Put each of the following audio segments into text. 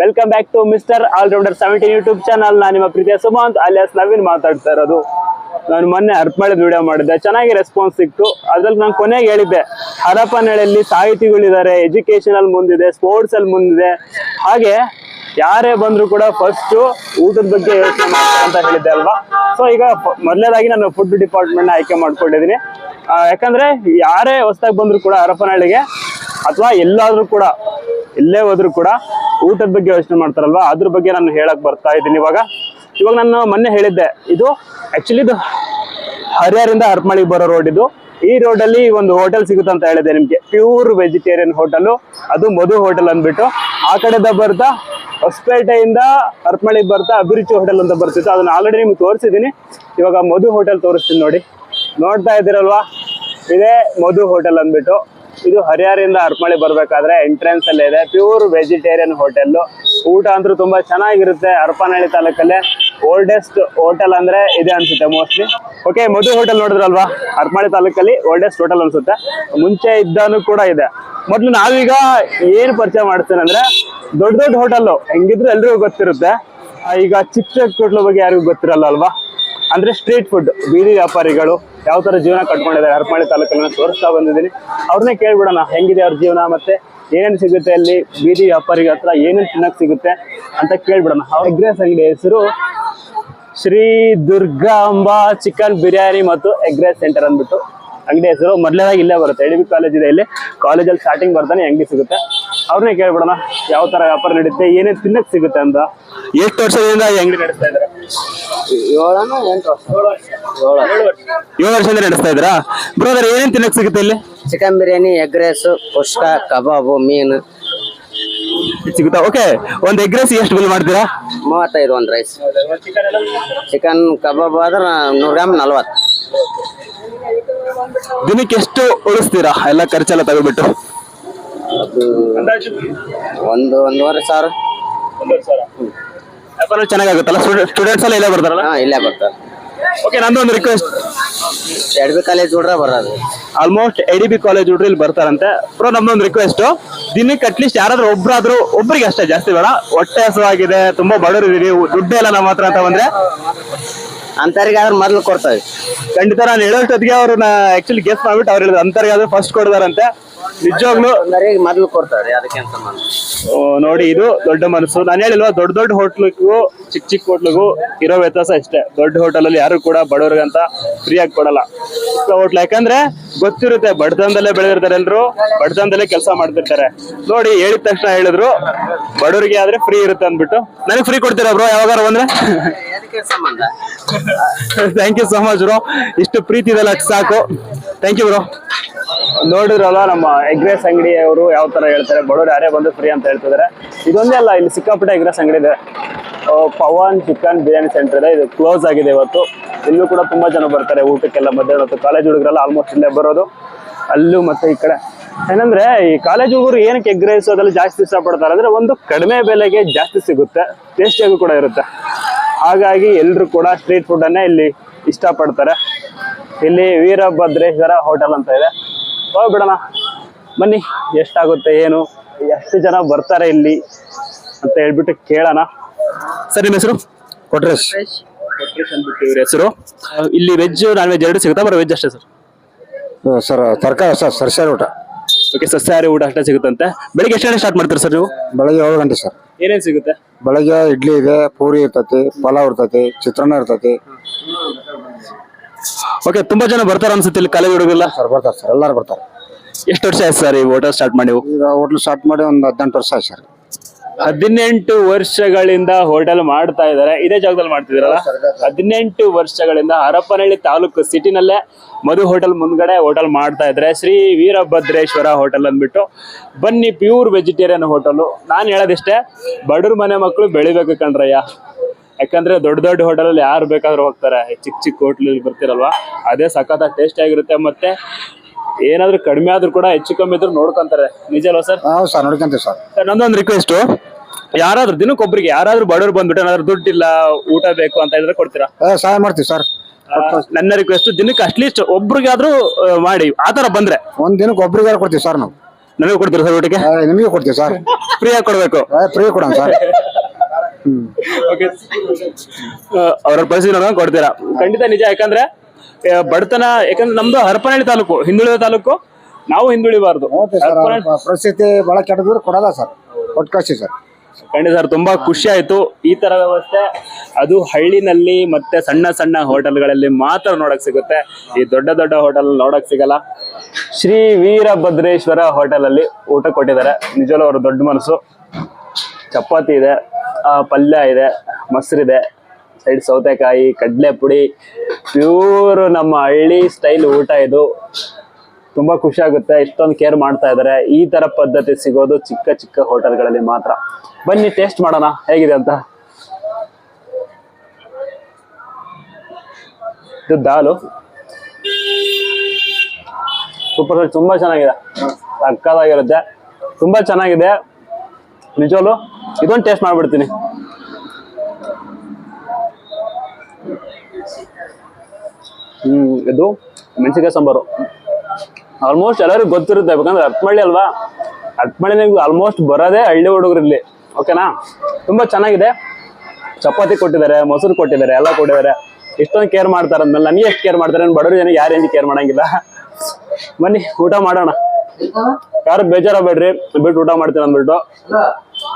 Welcome back to mister allrounder seventeen YouTube channel ನಾನು ನಿಮ್ಮ ಪ್ರೀತಿಯ ಸುಮಂತ್, ಅಲಿಯಾಸ್ ನವೀನ್ ಮಾತಾಡ್ತಾ ಇರೋದು. ನಾನು ಮೊನ್ನೆ ಮಾಡಿದ ವಿಡಿಯೋ ಮಾಡಿದ್ದೆ. ಚೆನ್ನಾಗಿ ರೆಸ್ಪಾನ್ಸ್ ಸಿಕ್ತು. ಅದ್ರಲ್ಲಿ ನಾನು ಕೊನೆಗೆ ಹೇಳಿದ್ದೆ, ಹರಪನಹಳ್ಳಿಯಲ್ಲಿ ಸಾಹಿತಿಗಳಿದ್ದಾರೆ ಎಜುಕೇಷನಲ್ಲಿ ಮುಂದಿದೆ ಸ್ಪೋರ್ಟ್ಸಲ್ಲಿ ಮುಂದಿದೆ. ಹಾಗೆ ಯಾರೇ ಬಂದರೂ ಕೂಡ ಫಸ್ಟು ಊಟದ ಬಗ್ಗೆ ಯೋಚನೆ ಮಾಡ್ತಾರೆ ಅಂತ ಹೇಳಿದ್ದೆ ಅಲ್ವಾ? ಸೊ ಈಗ ಮೊದಲೇದಾಗಿ ನಾನು ಫುಡ್ ಡಿಪಾರ್ಟ್ಮೆಂಟ್ನ ಆಯ್ಕೆ ಮಾಡ್ಕೊಂಡಿದ್ದೀನಿ. ಯಾಕಂದ್ರೆ ಯಾರೇ ಹೊಸ್ದಾಗಿ ಬಂದರೂ ಕೂಡ ಹರಪನಹಳ್ಳಿಗೆ, ಅಥವಾ ಎಲ್ಲಾದರೂ ಕೂಡ ಎಲ್ಲೇ ಹೋದ್ರು ಕೂಡ ಊಟದ ಬಗ್ಗೆ ಯೋಚನೆ ಮಾಡ್ತಾರಲ್ವಾ? ಅದ್ರ ಬಗ್ಗೆ ನಾನು ಹೇಳಕ್ ಬರ್ತಾ ಇದ್ದೀನಿ ಇವಾಗ. ಇವಾಗ ನಾನು ಮೊನ್ನೆ ಹೇಳಿದ್ದೆ, ಇದು ಆಕ್ಚುಲಿ ಇದು ಹರಿಹರಿಂದ ಹರ್ಮಳಿಗೆ ಬರೋ ರೋಡ್ ಇದು. ಈ ರೋಡ್ ಅಲ್ಲಿ ಒಂದು ಹೋಟೆಲ್ ಸಿಗುತ್ತೆ ಅಂತ ಹೇಳಿದೆ ನಿಮ್ಗೆ. ಪ್ಯೂರ್ ವೆಜಿಟೇರಿಯನ್ ಹೋಟೆಲ್ ಅದು ಮಧು ಹೋಟೆಲ್ ಅಂದ್ಬಿಟ್ಟು. ಆ ಕಡೆದ ಬರ್ತಾ ಹೊಸಪೇಟೆಯಿಂದ ಹರ್ಮಳಿಗೆ ಬರ್ತಾ ಅಭಿರುಚಿ ಹೋಟೆಲ್ ಅಂತ ಬರ್ತಿತ್ತು. ಅದನ್ನ ಆಲ್ರೆಡಿ ನಿಮ್ಗೆ ತೋರಿಸಿದ್ದೀನಿ. ಇವಾಗ ಮಧು ಹೋಟೆಲ್ ತೋರಿಸ್ತೀನಿ ನೋಡಿ. ನೋಡ್ತಾ ಇದ್ದೀರಲ್ವಾ? ಇದೇ ಮಧು ಹೋಟೆಲ್ ಅಂದ್ಬಿಟ್ಟು. ಇದು ಹರಿಹರಿಂದ ಅರ್ಪಳಿ ಬರ್ಬೇಕಾದ್ರೆ ಎಂಟ್ರೆನ್ಸ್ ಅಲ್ಲೇ ಇದೆ. ಪ್ಯೂರ್ ವೆಜಿಟೇರಿಯನ್ ಹೋಟೆಲ್ ಊಟ ಅಂತೂ ತುಂಬಾ ಚೆನ್ನಾಗಿರುತ್ತೆ. ಹರಪನಹಳ್ಳಿ ತಾಲೂಕಲ್ಲೇ ಓಲ್ಡೆಸ್ಟ್ ಹೋಟೆಲ್ ಅಂದ್ರೆ ಇದೆ ಅನ್ಸುತ್ತೆ ಮೋಸ್ಟ್ಲಿ ಓಕೆ ಮಧು ಹೋಟೆಲ್ ನೋಡಿದ್ರಲ್ವಾ? ಹರಪನಹಳ್ಳಿ ತಾಲೂಕಲ್ಲಿ ಓಲ್ಡೆಸ್ಟ್ ಹೋಟೆಲ್ ಅನ್ಸುತ್ತೆ. ಮುಂಚೆ ಇದ್ದಾನು ಕೂಡ ಇದೆ. ಮೊದ್ಲು ನಾವೀಗ ಏನ್ ಪರಿಚಯ ಮಾಡ್ತೇನೆ ಅಂದ್ರೆ ದೊಡ್ಡ ದೊಡ್ಡ ಹೋಟೆಲ್ ಹೆಂಗಿದ್ರು ಎಲ್ರಿಗೂ ಗೊತ್ತಿರುತ್ತೆ. ಈಗ ಚಿಕ್ಕ ಚಿಕ್ಕ ಹೋಟ್ಲ ಬಗ್ಗೆ ಯಾರಿಗೂ ಗೊತ್ತಿರಲ್ಲ ಅಲ್ವಾ? ಅಂದ್ರೆ ಸ್ಟ್ರೀಟ್ ಫುಡ್ ಬೀದಿ ವ್ಯಾಪಾರಿಗಳು ಯಾವ ತರ ಜೀವನ ಕಟ್ಕೊಂಡಿದ್ದಾರೆ ಹರಪಾಳಿ ತಾಲೂಕಲ್ಲಿ ತೋರಿಸ್ತಾ ಬಂದಿದ್ದೀನಿ. ಅವ್ರನ್ನೇ ಕೇಳ್ಬಿಡೋಣ, ಹೆಂಗಿದೆ ಅವ್ರ ಜೀವನ ಮತ್ತೆ ಏನೇನು ಸಿಗುತ್ತೆ ಅಲ್ಲಿ, ಬೀದಿ ವ್ಯಾಪಾರಿಗಳ ಹತ್ರ ಏನೇನು ತಿನ್ನಕ್ ಸಿಗುತ್ತೆ ಅಂತ ಕೇಳ್ಬಿಡೋಣ. ಅವ್ರ ಎಗ್ರೆಸ್ ಅಂಗಡಿ ಹೆಸರು ಶ್ರೀ ದುರ್ಗಾಂಬಾ ಚಿಕನ್ ಬಿರಿಯಾನಿ ಮತ್ತು ಎಗ್ ರೈಸ್ ಸೆಂಟರ್ ಅಂದ್ಬಿಟ್ಟು. ಅಂಗಡಿ ಹೆಸರು ಮೊದಲೇದಾಗಿ ಇಲ್ಲೇ ಬರುತ್ತೆ. ಎಡಿಬಿ ಕಾಲೇಜ್ ಇದೆ ಇಲ್ಲಿ. ಕಾಲೇಜಲ್ಲಿ ಸ್ಟಾರ್ಟಿಂಗ್ ಬರ್ತಾನೆ ಅಂಗಡಿ ಸಿಗುತ್ತೆ. ಅವ್ರನ್ನೇ ಕೇಳ್ಬಿಡೋಣ. ಯಾವ ತರ ವ್ಯಾಪಾರ ನಡೀತೆ ಏನೇನು ತಿನ್ನಕ್ ಸಿಗುತ್ತೆ ಅಂತ. ಎಷ್ಟು ವರ್ಷದಿಂದ ಈ ಅಂಗಡಿ ನಡೆಸ್ತಾ ಇದ್ದಾರೆ? ಏಳು ವರ್ಷದಿಂದ ನಡೆಸ್ತಾ ಇದ್ದೀರಾ? ಬ್ರೋದರ್ ಏನೇನು ತಿನ್ನಕ್ ಸಿಗುತ್ತೆ ಇಲ್ಲಿ? Chicken biryani egg rice kushka ಕಬಾಬು ಮೀನು. ಸಿಗುತ್ತಾ? ಓಕೆ ಒಂದು ಎಗ್ ರೈಸ್ ಎಷ್ಟು ಬಿಲ್ ಮಾಡ್ತೀರಾ? ಮೂವತ್ತೈದು ಒಂದು ರೈಸ್. ಚಿಕನ್ ಕಬಾಬ್ ಆದ್ರೆ ನೂರು ಗ್ರಾಮ್ ನಲ್ವತ್ತು. ದಿನಕ್ಕೆ ಎಷ್ಟು ಉಳಿಸ್ತೀರಾ? ಎಲ್ಲ ಖರ್ಚೆಲ್ಲ ತಗೋಬಿಟ್ಟು ಒಂದು ಒಂದೂವರೆ ಸಾವಿರ. ವ್ಯಾಪಾರ ಚೆನ್ನಾಗಾಗುತ್ತಲ್ಲ? ಸ್ಟೂಡೆಂಟ್ಸ್ ಎಲ್ಲ ಇಲ್ಲೇ ಬರ್ತಾರಲ್ಲ? ಹಾಂ ಇಲ್ಲೇ ಬರ್ತಾರೆ. ಓಕೆ ನಂದು ಒಂದು ರಿಕ್ವೆಸ್ಟ್ ಎಡ್ ಬಿ ಕಾಲೇಜ್ ಹುಡ್ರೆ ಬರೋದು. Almost A D B college ಹುಡ್ರು ಇಲ್ಲಿ ಬರ್ತಾರಂತೆ. ಬ್ರೋ ನಮ್ದೊಂದು ರಿಕ್ವೆಸ್ಟು ದಿನಕ್ಕೆ ಅಟ್ಲೀಸ್ಟ್ ಯಾರಾದರೂ ಒಬ್ರಾದ್ರೂ ಒಬ್ಬರಿಗೆ ಅಷ್ಟೇ ಜಾಸ್ತಿ ಬೇಡ. ಹೊಟ್ಟೆ ಹಸುವಾಗಿದೆ ತುಂಬಾ ಬಡವರಿದ್ದೀವಿ ಇದೀವಿ ದುಡ್ಡು ಎಲ್ಲ ನಮ್ಮ ಹತ್ರ ಅಂತ ಬಂದ್ರೆ. ಅಂಥವ್ರಿಗೆ ಆದ್ರೆ ಮೊದಲು ಕೊಡ್ತೇವೆ ಖಂಡಿತ ನಾನು ಹೇಳೋಷ್ಟೊತ್ತಿಗೆ ಅವ್ರನ್ನ ಆಕ್ಚುಲಿ ಗೆಸ್ಟ್ ಮಾಡ್ಬಿಟ್ಟು ಅವ್ರು ಹೇಳಿದ್ರು ಅಂತರ್ಗೆ ಆದ್ರೂ ಫಸ್ಟ್ ಕೊಡ್ತಾರಂತೆ. ನಿಜವಾಗ್ಲೂ ಮೊದಲು ಕೊಡ್ತಾರೆ ಅದಕ್ಕೆ ಅಂತ ಸಂಬಂಧ ಓ, ನೋಡಿ ಇದು ದೊಡ್ಡ ಮನಸ್ಸು. ನಾನು ಹೇಳಿಲ್ವಾ ದೊಡ್ಡ ದೊಡ್ಡ ಹೋಟ್ಲಿಗೂ ಚಿಕ್ಕ ಚಿಕ್ಕ ಹೋಟ್ಲಿಗೂ ಇರೋ ವ್ಯತ್ಯಾಸ ಇಷ್ಟೇ. ದೊಡ್ಡ ಹೋಟೆಲ್ ಅಲ್ಲಿ ಯಾರು ಕೂಡ ಬಡವ್ರಿಗಂತ ಫ್ರೀ ಆಗಿ ಕೊಡಲ್ಲ. ಚಿಕ್ಕ ಹೋಟ್ಲ್ ಯಾಕಂದ್ರೆ ಗೊತ್ತಿರುತ್ತೆ ಬಡತನದಲ್ಲೇ ಬೆಳೆದಿರ್ತಾರೆ ಎಲ್ರು ಬಡತನದಲ್ಲೇ ಕೆಲಸ ಮಾಡ್ತಿರ್ತಾರೆ. ನೋಡಿ ಹೇಳಿದ ತಕ್ಷಣ ಹೇಳಿದ್ರು ಬಡವರಿಗೆ ಆದ್ರೆ ಫ್ರೀ ಇರುತ್ತೆ ಅಂದ್ಬಿಟ್ಟು. ನನಗೆ ಫ್ರೀ ಕೊಡ್ತೀರಾ ಬ್ರೋ ಯಾವಾಗಾರ ಬಂದ್ರೆ? ಅದಕ್ಕೆ ಸಂಬಂಧ? Thank you so much bro ಇಷ್ಟು ಪ್ರೀತಿ ಇದೆಲ್ಲ ಸಾಕು. ಥ್ಯಾಂಕ್ ಯು ಬ್ರೋ ನೋಡಿದ್ರಲ್ಲ ನಮ್ಮ ಎಗ್ ರೈಸ್ ಅಂಗಡಿ ಅವರು ಯಾವ ತರ ಹೇಳ್ತಾರೆ? ಬಡವರು ಯಾರೇ ಬಂದು ಫ್ರೀ ಅಂತ ಹೇಳ್ತಿದ್ದಾರೆ ಇದೊಂದೇ ಅಲ್ಲ, ಇಲ್ಲಿ ಸಿಕ್ಕಾಪಟ್ಟೆ ಎಗ್ ರೈಸ್ ಅಂಗಡಿ ಇದೆ. ಪವನ್ ಚಿಕನ್ ಬಿರಿಯಾನಿ ಸೆಂಟರ್ ಇದೆ. ಇದು ಕ್ಲೋಸ್ ಆಗಿದೆ ಇವತ್ತು. ಇಲ್ಲೂ ಕೂಡ ತುಂಬಾ ಜನ ಬರ್ತಾರೆ ಊಟಕ್ಕೆಲ್ಲ ಮಧ್ಯಾಹ್ನ ಹೊತ್ತು. ಕಾಲೇಜ್ ಹುಡುಗರೆಲ್ಲ ಆಲ್ಮೋಸ್ಟ್ ಇಲ್ಲೇ ಬರೋದು. ಅಲ್ಲೂ ಮತ್ತೆ ಈ ಕಡೆ. ಏನಂದ್ರೆ, ಈ ಕಾಲೇಜ್ ಹುಡುಗರು ಏನಕ್ಕೆ ಎಗ್ ರೈಸ್ ಅದೆಲ್ಲ ಜಾಸ್ತಿ ಇಷ್ಟಪಡ್ತಾರೆ ಅಂದ್ರೆ ಒಂದು ಕಡಿಮೆ ಬೆಲೆಗೆ ಜಾಸ್ತಿ ಸಿಗುತ್ತೆ. ಟೇಸ್ಟಿಯಾಗೂ ಕೂಡ ಇರುತ್ತೆ. ಹಾಗಾಗಿ ಎಲ್ಲರೂ ಕೂಡ ಸ್ಟ್ರೀಟ್ ಫುಡ್ ಅನ್ನೇ ಇಲ್ಲಿ ಇಷ್ಟಪಡ್ತಾರೆ. ಇಲ್ಲಿ ವೀರಭದ್ರೇಶ್ವರ ಹೋಟೆಲ್ ಅಂತ ಇದೆ. ಹೋಗ್ಬಿಡೋಣ. ಬನ್ನಿ ಎಷ್ಟಾಗುತ್ತೆ ಏನು ಎಷ್ಟು ಜನ ಬರ್ತಾರೆ ಇಲ್ಲಿ ಅಂತ ಹೇಳ್ಬಿಟ್ಟು ಕೇಳೋಣ. ಸರ್ ನಿಮ್ಮ ಹೆಸರು? ಕೊಟ್ರೇಶ್. ಅಂದ್ಬಿಟ್ಟು ಇವ್ರ ಹೆಸರು. ಇಲ್ಲಿ ವೆಜ್ ನಾನ್ ವೆಜ್ ಎರಡು ಸಿಗುತ್ತಾ ಬರೋ ವೆಜ್ ಅಷ್ಟೇ ಸರ್? ಸರ್ ತರಕಾರಿ ಸರ್ ಸರ್ಸಾರಿ ಊಟ. ಓಕೆ ಸಸ್ಯಾಹಾರಿ ಊಟ ಅಷ್ಟೇ ಸಿಗುತ್ತಂತೆ. ಬೆಳಿಗ್ಗೆ ಎಷ್ಟು ಗಂಟೆ ಸ್ಟಾರ್ಟ್ ಮಾಡ್ತಾರೆ ಸರ್ ನೀವು? ಬೆಳಗ್ಗೆ ಏಳು ಗಂಟೆ ಸರ್. ಏನೇನು ಸಿಗುತ್ತೆ? ಬೆಳಗ್ಗೆ ಇಡ್ಲಿ ಇದೆ ಪೂರಿ ಇರ್ತೈತಿ ಪಲಾವ್ ಇರ್ತೈತಿ ಚಿತ್ರಾನ್ನ ಇರ್ತೈತಿ. ಓಕೆ ತುಂಬಾ ಜನ ಬರ್ತಾರ ಅನ್ಸುತ್ತೆ ಇಲ್ಲಿ ಕಲೆ ಹುಡುಗರೆಲ್ಲ ಸರ್ ಬರ್ತಾರೆ ಸರ್ ಎಲ್ಲರೂ ಬರ್ತಾರೆ. ಎಷ್ಟು ವರ್ಷ ಆಯ್ತು ಸರ್ ಈ ಹೋಟೆಲ್ ಸ್ಟಾರ್ಟ್ ಮಾಡಿ ಈಗ ಹೋಟ್ಲ್ ಸ್ಟಾರ್ಟ್ ಮಾಡಿ ಒಂದು ಹದಿನೆಂಟು ವರ್ಷ ಆಯ್ತು ಸರ್. ಹದಿನೆಂಟು ವರ್ಷಗಳಿಂದ ಹೋಟೆಲ್ ಮಾಡ್ತಾ ಇದ್ದಾರೆ ಇದೇ ಜಾಗದಲ್ಲಿ ಮಾಡ್ತಿದಿರಲ್ಲ ಹದಿನೆಂಟು ವರ್ಷಗಳಿಂದ ಹರಪನಹಳ್ಳಿ ತಾಲೂಕು ಸಿಟಿನಲ್ಲೇ ಮಧು ಹೋಟೆಲ್ ಮುಂದ್ಗಡೆ ಹೋಟೆಲ್ ಮಾಡ್ತಾ ಇದ್ದಾರೆ ಶ್ರೀ ವೀರಭದ್ರೇಶ್ವರ ಹೋಟೆಲ್ ಅಂದ್ಬಿಟ್ಟು ಬನ್ನಿ ಪ್ಯೂರ್ ವೆಜಿಟೇರಿಯನ್ ಹೋಟೆಲು ನಾನು ಹೇಳೋದಿಷ್ಟೇ ಬಡವ್ರ ಮನೆ ಮಕ್ಕಳು ಬೆಳಿಬೇಕು ಕಣ್ರಯ್ಯ. ಯಾಕಂದ್ರೆ ದೊಡ್ಡ ದೊಡ್ಡ ಹೋಟೆಲಲ್ಲಿ ಯಾರು ಬೇಕಾದ್ರೂ ಹೋಗ್ತಾರೆ. ಚಿಕ್ಕ ಚಿಕ್ಕ ಹೋಟ್ಲಲ್ಲಿ ಬರ್ತಿರಲ್ವಾ? ಅದೇ ಸಖತ್ತಾಗಿ ಟೇಸ್ಟ್ ಆಗಿರುತ್ತೆ. ಮತ್ತೆ ಏನಾದ್ರೂ ಕಡಿಮೆ ಆದ್ರೂ ಕೂಡ ಹೆಚ್ಚು ಕಮ್ಮಿ ಇದ್ರು ನೋಡ್ಕೊಂತಾರೆ. ನಿಜ ಅಲ್ವಾ ಸರ್? ಹೌದು ಸರ್ ನೋಡ್ಕೊಂತೀವಿ ಸರ್. ಸರ್ ನಂದೊಂದು ರಿಕ್ವೆಸ್ಟ್ ಯಾರಾದ್ರೂ ದಿನಕ್ಕೊಬ್ಬರಿಗೆ ಯಾರಾದ್ರೂ ಬಡವ್ರು ಬಂದ್ಬಿಟ್ಟು ಏನಾದ್ರು ದುಡ್ಡಿಲ್ಲ ಊಟ ಬೇಕು ಅಂತ ಹೇಳಿದ್ರೆ ಕೊಡ್ತೀರಾ? ಸಹಾಯ ಮಾಡ್ತೀವಿ ಸರ್. ಆ, ನನ್ನ ರಿಕ್ವೆಸ್ಟ್ ದಿನಕ್ಕೆ ಅಟ್ಲೀಸ್ಟ್ ಒಬ್ರಿಗಾದ್ರೂ ಆ, ಮಾಡಿ ಆತರ ಬಂದ್ರೆ. ಒಂದ್ ದಿನಕ್ಕೆ ಒಬ್ರಿಗಾರ ಕೊಡ್ತೀವಿ ಸರ್ ನಾವು. ನನಗೆ ಕೊಡ್ತೀರಾ ಸರ್ ಊಟಕ್ಕೆ? ಆ, ನಿಮಗೆ ಕೊಡ್ತೀವಿ ಸರ್. ಆಗಿ ಕೊಡ್ಬೇಕು. ಫ್ರೀ ಕೊಡೋಣ ಸರ್. ಓಕೆ ಅವ್ರ ಪರಿಸ್ಥಿತಿ ನೋಡ್ಕೊಂಡು ಕೊಡ್ತೀರಾ? ಖಂಡಿತ ನಿಜ ಯಾಕಂದ್ರೆ ಬಡತನ ಯಾಕಂದ್ರೆ ನಮ್ದು ಹರಪನಹಳ್ಳಿ ತಾಲೂಕು ಹಿಂದುಳಿದ ತಾಲೂಕು. ನಾವು ಹಿಂದುಳಿಬಾರ್ದು. ಹರಪನಹಳ್ಳಿ ಪರಿಸ್ಥಿತಿ ಬಹಳ ಕೆಟ್ಟದ್ರೆ ಕೊಡಲ್ಲ ಸರ್ ಕೊಟ್ಟು ಕಳಿಸಿ ಸರ್. ಖಂಡಿತ ಸರ್ ತುಂಬಾ ಖುಷಿ ಆಯ್ತು. ಈ ತರ ವ್ಯವಸ್ಥೆ ಅದು ಹಳ್ಳಿನಲ್ಲಿ ಮತ್ತೆ ಸಣ್ಣ ಸಣ್ಣ ಹೋಟೆಲ್ಗಳಲ್ಲಿ ಮಾತ್ರ ನೋಡಕ್ ಸಿಗುತ್ತೆ. ಈ ದೊಡ್ಡ ದೊಡ್ಡ ಹೋಟೆಲ್ ನೋಡಕ್ ಸಿಗಲ್ಲ. ಶ್ರೀ ವೀರಭದ್ರೇಶ್ವರ ಹೋಟೆಲ್ ಅಲ್ಲಿ ಊಟ ಕೊಟ್ಟಿದ್ದಾರೆ. ನಿಜವೂ ಅವರು ದೊಡ್ಡ ಮನಸ್ಸು. ಚಪಾತಿ ಇದೆ ಆ, ಪಲ್ಯ ಇದೆ ಮೊಸರಿದೆ ಸೈಡ್ ಸೌತೆಕಾಯಿ ಕಡಲೆ ಪುಡಿ ಪ್ಯೂರ್ ನಮ್ಮ ಹಳ್ಳಿ ಸ್ಟೈಲ್ ಊಟ ಇದು. ತುಂಬಾ ಖುಷಿ ಆಗುತ್ತೆ ಇಷ್ಟೊಂದು ಕೇರ್ ಮಾಡ್ತಾ ಇದ್ದಾರೆ ಈ ತರ ಪದ್ಧತಿ ಸಿಗೋದು ಚಿಕ್ಕ ಚಿಕ್ಕ ಹೋಟೆಲ್ಗಳಲ್ಲಿ ಮಾತ್ರ. ಬನ್ನಿ ಟೇಸ್ಟ್ ಮಾಡೋಣ. ಹೇಗಿದೆ ಅಂತ? ಇದು ದಾಲು. ಸೂಪರ್ ತುಂಬಾ ಚೆನ್ನಾಗಿದೆ. ಸಕ್ಕದಾಗಿರುತ್ತೆ ತುಂಬಾ ಚೆನ್ನಾಗಿದೆ. ನಿಜವಲ್ಲೂ ಇದೊಂದು ಟೇಸ್ಟ್ ಮಾಡ್ಬಿಡ್ತೀನಿ. ಇದು ಮೆಣಸಿನಕಾಯಿ ಸಾಂಬಾರು. ಆಲ್ಮೋಸ್ಟ್ ಎಲ್ಲರಿಗೂ ಗೊತ್ತಿರುತ್ತೆ, ಯಾಕಂದ್ರೆ ಅರ್ಥಮಳ್ಳಿ ಅಲ್ವಾ? ಹಟ್ಮಳ್ಳಿ ಆಲ್ಮೋಸ್ಟ್ ಬರೋದೇ ಹಳ್ಳಿ ಹುಡುಗರಲ್ಲಿ ಓಕೆನಾ ತುಂಬಾ ಚೆನ್ನಾಗಿದೆ. ಚಪಾತಿ ಕೊಟ್ಟಿದ್ದಾರೆ, ಮೊಸರು ಕೊಟ್ಟಿದ್ದಾರೆ, ಎಲ್ಲ ಕೊಟ್ಟಿದ್ದಾರೆ. ಇಷ್ಟೊಂದು ಕೇರ್ ಮಾಡ್ತಾರೆ ಅಂದ್ಮೇಲೆ ನನಗೆ ಎಷ್ಟು ಕೇರ್ ಮಾಡ್ತಾರೆ? ಬಡವರು ಜನ ಯಾರು ಕೇರ್ ಮಾಡಂಗಿಲ್ಲ. ಬನ್ನಿ, ಊಟ ಮಾಡೋಣ. ಯಾರು ಬೇಜಾರಾಗಬೇಡ್ರಿ, ಬಿಟ್ಟು ಊಟ ಮಾಡ್ತೀನಿ ಅಂದ್ಬಿಟ್ಟು.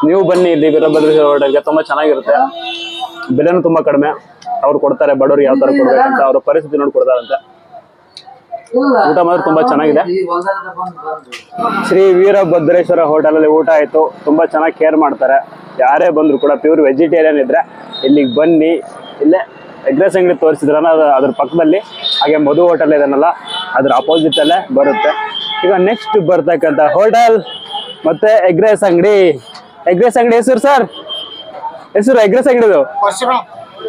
ನೀವು ಬನ್ನಿ ಇಲ್ಲಿ ವೀರಭದ್ರೇಶ್ವರ ಹೋಟೆಲ್ಗೆ, ತುಂಬಾ ಚೆನ್ನಾಗಿರುತ್ತೆ. ಬೆಲೆನೂ ತುಂಬಾ ಕಡಿಮೆ. ಅವ್ರು ಕೊಡ್ತಾರೆ ಬಡವರು ಯಾವ ತರ ಕೊಡ್ಬೇಕಂತ ಅವ್ರ ಪರಿಸ್ಥಿತಿ ನೋಡಿ ಕೊಡ್ತಾರಂತ. ಊಟ ಮಾತ್ರ ತುಂಬಾ ಚೆನ್ನಾಗಿದೆ. ಶ್ರೀ ವೀರಭದ್ರೇಶ್ವರ ಹೋಟೆಲ್ ಅಲ್ಲಿ ಊಟ ಆಯ್ತು. ತುಂಬಾ ಚೆನ್ನಾಗಿ ಕೇರ್ ಮಾಡ್ತಾರೆ. ಯಾರೇ ಬಂದ್ರು ಕೂಡ ಪ್ಯೂರ್ ವೆಜಿಟೇರಿಯನ್ ಇದ್ರೆ ಇಲ್ಲಿಗೆ ಬನ್ನಿ. ಇಲ್ಲೇ ಎಗ್ ರೈಸ್ ಅಂಗಡಿ ತೋರಿಸಿದ್ರಲ್ಲ ಅದು ಅದ್ರ ಪಕ್ಕದಲ್ಲಿ. ಹಾಗೆ ಮಧು ಹೋಟೆಲ್ ಇದನ್ನಲ್ಲ ಅದ್ರ ಅಪೋಸಿಟ್ ಅಲ್ಲೇ ಬರುತ್ತೆ. ಈಗ ನೆಕ್ಸ್ಟ್ ಬರ್ತಕ್ಕಂಥ ಹೋಟೆಲ್ ಮತ್ತೆ ಎಗ್ ರೈಸ್ ಅಂಗಡಿ. ಎಗ್ ರೈಸ್ ಅಂಗಡಿ ಹೆಸರು ಸರ್ ಹೆಸರು ಎಗ್ ರೈಸ್ ಅಂಗಡಿದು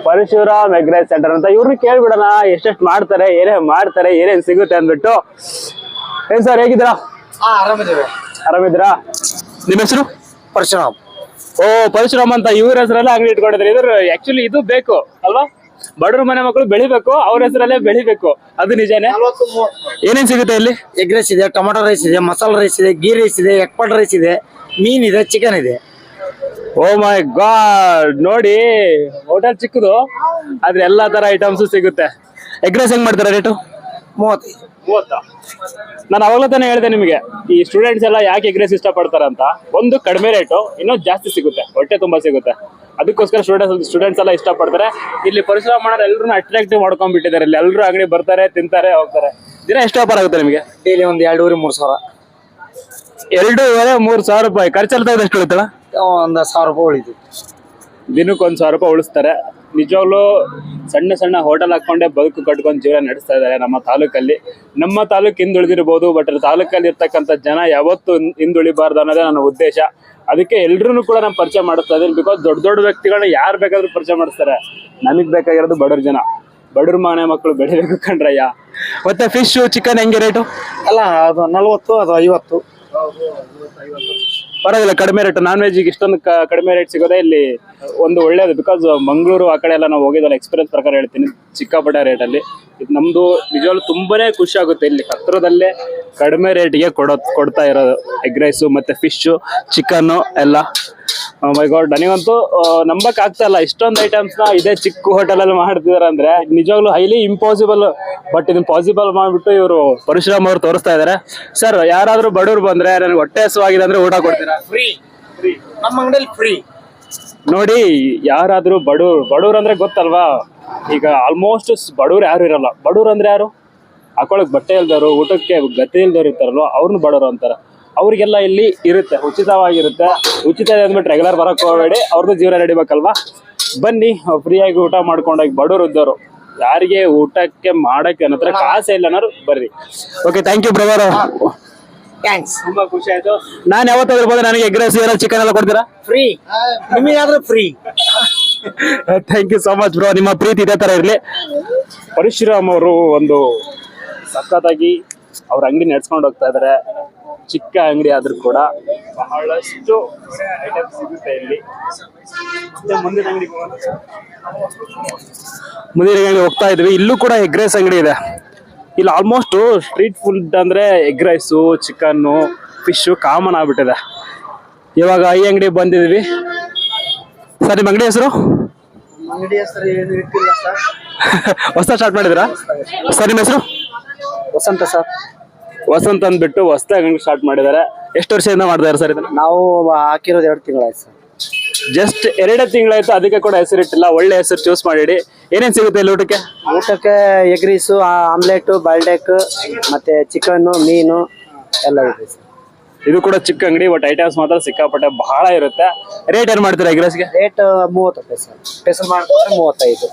ಪರಶುರಾಮ್ ಎಗ್ ರೈಸ್ ಸೆಂಟರ್ ಅಂತ ಇವ್ರನ್ನ ಕೇಳ್ಬಿಡೋಣ ಎಷ್ಟೆಷ್ಟು ಮಾಡ್ತಾರೆ ಏನೇನ್ ಮಾಡ್ತಾರೆ ಏನೇನ್ ಸಿಗುತ್ತೆ ಅಂದ್ಬಿಟ್ಟು. ಏನ್ ಸರ್ ಹೇಗಿದ್ದೀರಾ? ಆರಾಮಿದ್ದೇವೆ. ಆರಾಮಿದ್ದೀರಾ? ನಿಮ್ಮ ಹೆಸರು? ಪರಶುರಾಮ್. ಓ ಪರಶುರಾಮ್ ಅಂತ ಇವ್ರ ಹೆಸರಲ್ಲೇ ಅಂಗಡಿ ಇಟ್ಕೊಂಡಿದ್ರೆ ಇದ್ರ ಆಕ್ಚುಲಿ ಇದು ಬೇಕು ಅಲ್ವಾ? ಬಡವ್ರ ಮನೆ ಮಕ್ಕಳು ಬೆಳಿಬೇಕು ಅವ್ರ ಹೆಸರಲ್ಲೇ ಬೆಳಿಬೇಕು. ಅದು ನಿಜಾನೇ? ಏನೇನ್ ಸಿಗುತ್ತೆ ಇಲ್ಲಿ ಎಗ್ ರೈಸ್ ಇದೆ ಟೊಮೊಟೊ ರೈಸ್ ಇದೆ ಮಸಾಲ ರೈಸ್ ಇದೆ ಗೀ ರೈಸ್ ಇದೆ ಎಕ್ಪಡ್ ರೈಸ್ ಇದೆ ಮೀನ್ ಇದೆ ಚಿಕನ್ ಇದೆ. ಓ ಮೈ ಗಾಡ್ ನೋಡಿ ಹೋಟೆಲ್ ಚಿಕ್ಕದು ಆದ್ರೆ ಎಲ್ಲಾ ತರ ಐಟಮ್ಸ್ ಸಿಗುತ್ತೆ. ಎಗ್ ರೈಸ್ ಹೆಂಗ್ ಮಾಡ್ತಾರೆ ರೇಟು ಮೂವತ್ತೈದು ಮೂವತ್ತಾ. ನಾನು ಅವಾಗಲೇ ತಾನೇ ಹೇಳಿದೆ ನಿಮಗೆ ಈ ಸ್ಟೂಡೆಂಟ್ಸ್ ಎಲ್ಲ ಯಾಕೆ ಎಗ್ ರೈಸ್ ಇಷ್ಟಪಡ್ತಾರೆ ಅಂತ. ಒಂದು ಕಡಿಮೆ ರೇಟು ಇನ್ನೂ ಜಾಸ್ತಿ ಸಿಗುತ್ತೆ ಹೊಟ್ಟೆ ತುಂಬಾ ಸಿಗುತ್ತೆ. ಅದಕ್ಕೋಸ್ಕರ ಸ್ಟೂಡೆಂಟ್ಸ್ ಸ್ಟೂಡೆಂಟ್ಸ್ ಎಲ್ಲ ಇಷ್ಟಪಡ್ತಾರೆ. ಇಲ್ಲಿ ಪರಿಸರ ಮಾಡೋರು ಎಲ್ಲರೂ ಅಟ್ರಾಕ್ಟಿವ್ ಮಾಡ್ಕೊಂಡ್ಬಿಟ್ಟಿದ್ದಾರೆ. ಇಲ್ಲಿ ಎಲ್ಲರೂ ಅಂಗಡಿ ಬರ್ತಾರೆ ತಿಂತಾರೆ ಹೋಗ್ತಾರೆ. ದಿನ ಎಷ್ಟು ವ್ಯಾಪಾರ ಆಗುತ್ತೆ ನಿಮಗೆ? ಡೈಲಿ ಒಂದು ಎರಡೂವರೆ ಮೂರು ಸಾವಿರ. ಎರಡೂವರೆ ಮೂರು ಸಾವಿರ ರೂಪಾಯಿ. ಖರ್ಚೆಲ್ಲ ತೆಗೆದು ಎಷ್ಟು ಉಳಿತಲ್ಲ ಒಂದು ಸಾವಿರ ರೂಪಾಯಿ ಉಳಿತು. ದಿನಕ್ಕೆ ಒಂದು ಸಾವಿರ ರೂಪಾಯಿ ಉಳಿಸ್ತಾರೆ. ನಿಜವಾಗ್ಲೂ ಸಣ್ಣ ಸಣ್ಣ ಹೋಟೆಲ್ ಹಾಕೊಂಡೆ ಬದುಕು ಕಟ್ಕೊಂಡು ಜೀವನ ನಡೆಸ್ತಾ ಇದ್ದಾರೆ ನಮ್ಮ ತಾಲೂಕಲ್ಲಿ. ನಮ್ಮ ತಾಲೂಕು ಹಿಂದುಳಿದಿರ್ಬೋದು ಬಟ್ ತಾಲೂಕಲ್ಲಿ ಇರ್ತಕ್ಕಂಥ ಜನ ಯಾವತ್ತೂ ಹಿಂದುಳಿಬಾರ್ದು ಅನ್ನೋದೇ ನನ್ನ ಉದ್ದೇಶ. ಅದಕ್ಕೆ ಎಲ್ಲರೂ ಕೂಡ ನಾನು ಪರಿಚಯ ಮಾಡಿಸ್ತಾ ಇದ್ದೀನಿ. ಬಿಕಾಸ್ ದೊಡ್ಡ ದೊಡ್ಡ ವ್ಯಕ್ತಿಗಳನ್ನ ಯಾರು ಬೇಕಾದ್ರೂ ಪರಿಚಯ ಮಾಡಿಸ್ತಾರೆ. ನಮಗೆ ಬೇಕಾಗಿರೋದು ಬಡವ್ರ ಜನ. ಬಡವ್ರ ಮನೆ ಮಕ್ಕಳು ಬೆಳಿಬೇಕು ಕಣ್ರಯ್ಯ. ಮತ್ತೆ ಫಿಶ್ ಚಿಕನ್ ಹೆಂಗೆ ರೇಟು ಅಲ್ಲ ಅದು ನಲ್ವತ್ತು ಅದು ಐವತ್ತು. ಪರವಾಗಿಲ್ಲ, ಕಡಿಮೆ ರೇಟ್ ನಾನ್ ವೆಜ್ಗೆ ಇಷ್ಟೊಂದು ಕಡಿಮೆ ರೇಟ್ ಸಿಗೋದೇ ಇಲ್ಲಿ ಒಂದು ಒಳ್ಳೇದು. ಬಿಕಾಸ್ ಮಂಗಳೂರು ಆ ಕಡೆ ಎಲ್ಲ ನಾವು ಹೋಗಿದ್ದಲ್ಲ ಎಕ್ಸ್ಪೀರಿಯನ್ಸ್ ಪ್ರಕಾರ ಹೇಳ್ತೀನಿ ಸಿಕ್ಕಾಪಟ್ಟೆ ರೇಟಲ್ಲಿ ಇದು ನಮ್ದು ನಿಜವಾಗ್ಲು ತುಂಬಾನೇ ಖುಷಿ ಆಗುತ್ತೆ ಇಲ್ಲಿ. ಹತ್ರದಲ್ಲೇ ಕಡಿಮೆ ರೇಟ್ಗೆ ಕೊಡೋ ಕೊಡ್ತಾ ಇರೋದು ಎಗ್ ರೈಸು ಮತ್ತೆ ಫಿಶು ಚಿಕನ್ನು ಎಲ್ಲ. ಮೈ ಗಾಡ್ ನನಗಂತೂ ನಂಬಕ್ ಆಗ್ತಾ ಇಲ್ಲ. ಇಷ್ಟೊಂದು ಐಟಮ್ಸ್ನ ಇದೇ ಚಿಕ್ಕ ಹೋಟೆಲ್ ಅಲ್ಲಿ ಮಾಡ್ತಿದಾರೆ ಅಂದ್ರೆ ನಿಜವಾಗ್ಲೂ ಹೈಲಿ ಇಂಪಾಸಿಬಲ್ ಬಟ್ ಇದನ್ನ ಪಾಸಿಬಲ್ ಮಾಡ್ಬಿಟ್ಟು ಇವರು ಪರಶುರಾಮ್ ಅವ್ರು ತೋರಿಸ್ತಾ ಇದಾರೆ. ಸರ್ ಯಾರಾದ್ರೂ ಬಡವ್ರು ಬಂದ್ರೆ ನನಗೆ ಹೊಟ್ಟೆ ಹಸುವಾಗಿದೆ ಅಂದ್ರೆ ಊಟ ಕೊಡ್ತೀರಾ? ಫ್ರೀ ನಮ್ಮ ಅಂಗಡಿಯಲ್ಲಿ ಫ್ರೀ ನೋಡಿ ಯಾರಾದ್ರೂ ಬಡವ್ರು ಬಡವ್ರು ಅಂದ್ರೆ ಗೊತ್ತಲ್ವಾ? ಈಗ ಆಲ್ಮೋಸ್ಟ್ ಬಡವ್ರು ಯಾರು ಇರಲ್ಲ. ಬಡವ್ರು ಅಂದ್ರೆ ಯಾರು? ಹಾಕೊಳಕ್ ಬಟ್ಟೆ ಇಲ್ದವರು ಊಟಕ್ಕೆ ಗತಿ ಇಲ್ದವ್ರು ಇರ್ತಾರಲ್ವ ಅವ್ರನ್ನ ಬಡವ್ರು ಅಂತಾರೆ. ಅವ್ರಿಗೆಲ್ಲ ಇಲ್ಲಿ ಇರುತ್ತೆ ಉಚಿತವಾಗಿರುತ್ತೆ. ಉಚಿತ ಅಂದ್ಬಿಟ್ಟು ರೆಗ್ಯುಲರ್ ಬರಕ್ ಹೋಗಬೇಡಿ. ಅವ್ರದ್ದು ಜೀವನ ನಡಿಬೇಕಲ್ವಾ? ಬನ್ನಿ ಫ್ರೀಯಾಗಿ ಊಟ ಮಾಡ್ಕೊಂಡೋಗಿ ಬಡವ್ರು ಇದ್ದವರು ಯಾರಿಗೆ ಊಟಕ್ಕೆ ಮಾಡಕ್ಕೆ ನನ್ನ ಹತ್ರ ಕಾಸೆ ಇಲ್ಲ ಅನ್ನೋರು ಬರ್ರಿ. Okay thank you brother thanks ತುಂಬಾ ಖುಷಿ ಆಯ್ತು. ನಾನು ಯಾವತ್ತಾದ್ರೂ ಬಂದ್ರೆ ನನಗೆ ಎಗ್ ರೈಸ್ ಏನೋ ಚಿಕನ್ ಎಲ್ಲ ಕೊಡ್ತೀರಾ? Free ನಿಮಗಾದ್ರೂ free thank you so much bro ನಿಮ್ಮ ಪ್ರೀತಿ ಇದೇ ತರ ಇರ್ಲಿ. ಪರಶುರಾಮ್ ಅವರು ಒಂದು ಸಖತ್ತಾಗಿ ಅವ್ರ ಅಂಗಡಿ ನಡ್ಸ್ಕೊಂಡು ಹೋಗ್ತಾ ಇದಾರೆ. ಚಿಕ್ಕ ಅಂಗಡಿ ಆದ್ರೂ ಕೂಡ ಬಹಳಷ್ಟು ಐಟಮ್ ಸಿಗುತ್ತೆ ಇಲ್ಲಿ. ಮುಂದಿನ ಅಂಗಡಿ. ಮುಂದಿನ ಅಂಗಡಿ ಹೋಗ್ತಾ ಇದ್ವಿ. ಇಲ್ಲೂ ಕೂಡ ಎಗ್ ರೈಸ್ ಅಂಗಡಿ ಇದೆ. ಇಲ್ಲಿ ಆಲ್ಮೋಸ್ಟ್ ಸ್ಟ್ರೀಟ್ ಫುಡ್ ಅಂದ್ರೆ egg rice chicken fish common ಆಗ್ಬಿಟ್ಟಿದೆ. ಇವಾಗ ಈ ಅಂಗಡಿ ಬಂದಿದ್ವಿ. ಸರ್ ನಿಮ್ಮ ಅಂಗಡಿ ಹೆಸರು? ಅಂಗಡಿ ಹೆಸರು ಏನು ಇಟ್ಟಿಲ್ಲ ಸರ್. ಹೊಸ ಸ್ಟಾರ್ಟ್ ಮಾಡಿದ್ರಾ ಸರ್ ನಿಮ್ಮ ಹೆಸರು? ವಸಂತ ಸರ್. ವಸಂತ್ ಅಂದ್ಬಿಟ್ಟು ಹೊಸದಾಗಿ ಅಂಗಡಿ ಸ್ಟಾರ್ಟ್ ಮಾಡಿದ್ದಾರೆ ಎಷ್ಟು ವರ್ಷದಿಂದ ಮಾಡ್ತಾರೆ ಸರ್ ಇದನ್ನ? ನಾವು ಹಾಕಿರೋದು ಎರಡು ತಿಂಗಳಾಯ್ತು ಸರ್. ಜಸ್ಟ್ ಎರಡು ತಿಂಗಳಾಯ್ತು ಅದಕ್ಕೆ ಕೂಡ ಹೆಸರಿಟ್ಟಿಲ್ಲ ಒಳ್ಳೆ ಹೆಸರು ಚೂಸ್ ಮಾಡಿಡಿ. ಏನೇನು ಸಿಗುತ್ತೆ ಇಲ್ಲಿ ಊಟಕ್ಕೆ? ಊಟಕ್ಕೆ ಎಗ್ ರೈಸು ಆಮ್ಲೆಟ್ ಬಾಲ್ಡೆಕ್ ಮತ್ತೆ ಚಿಕನ್ನು ಮೀನು ಎಲ್ಲ ಇದೆ ಸರ್. ಇದು ಕೂಡ ಚಿಕ್ಕ ಅಂಗಡಿ ಬಟ್ ಐಟಮ್ಸ್ ಮಾತ್ರ ಸಿಕ್ಕಾಪಟ್ಟೆ ಬಹಳ ಇರುತ್ತೆ. ರೇಟ್ ಏನ್ ಮಾಡ್ತೀರಾ ಎಗ್ರೆಸ್ಗೆ ರೇಟ್ ಮೂವತ್ತು ಸ್ಪೆಷಲ್ ಮಾಡ್ತಾರೆ ಮೂವತ್ತೈದು.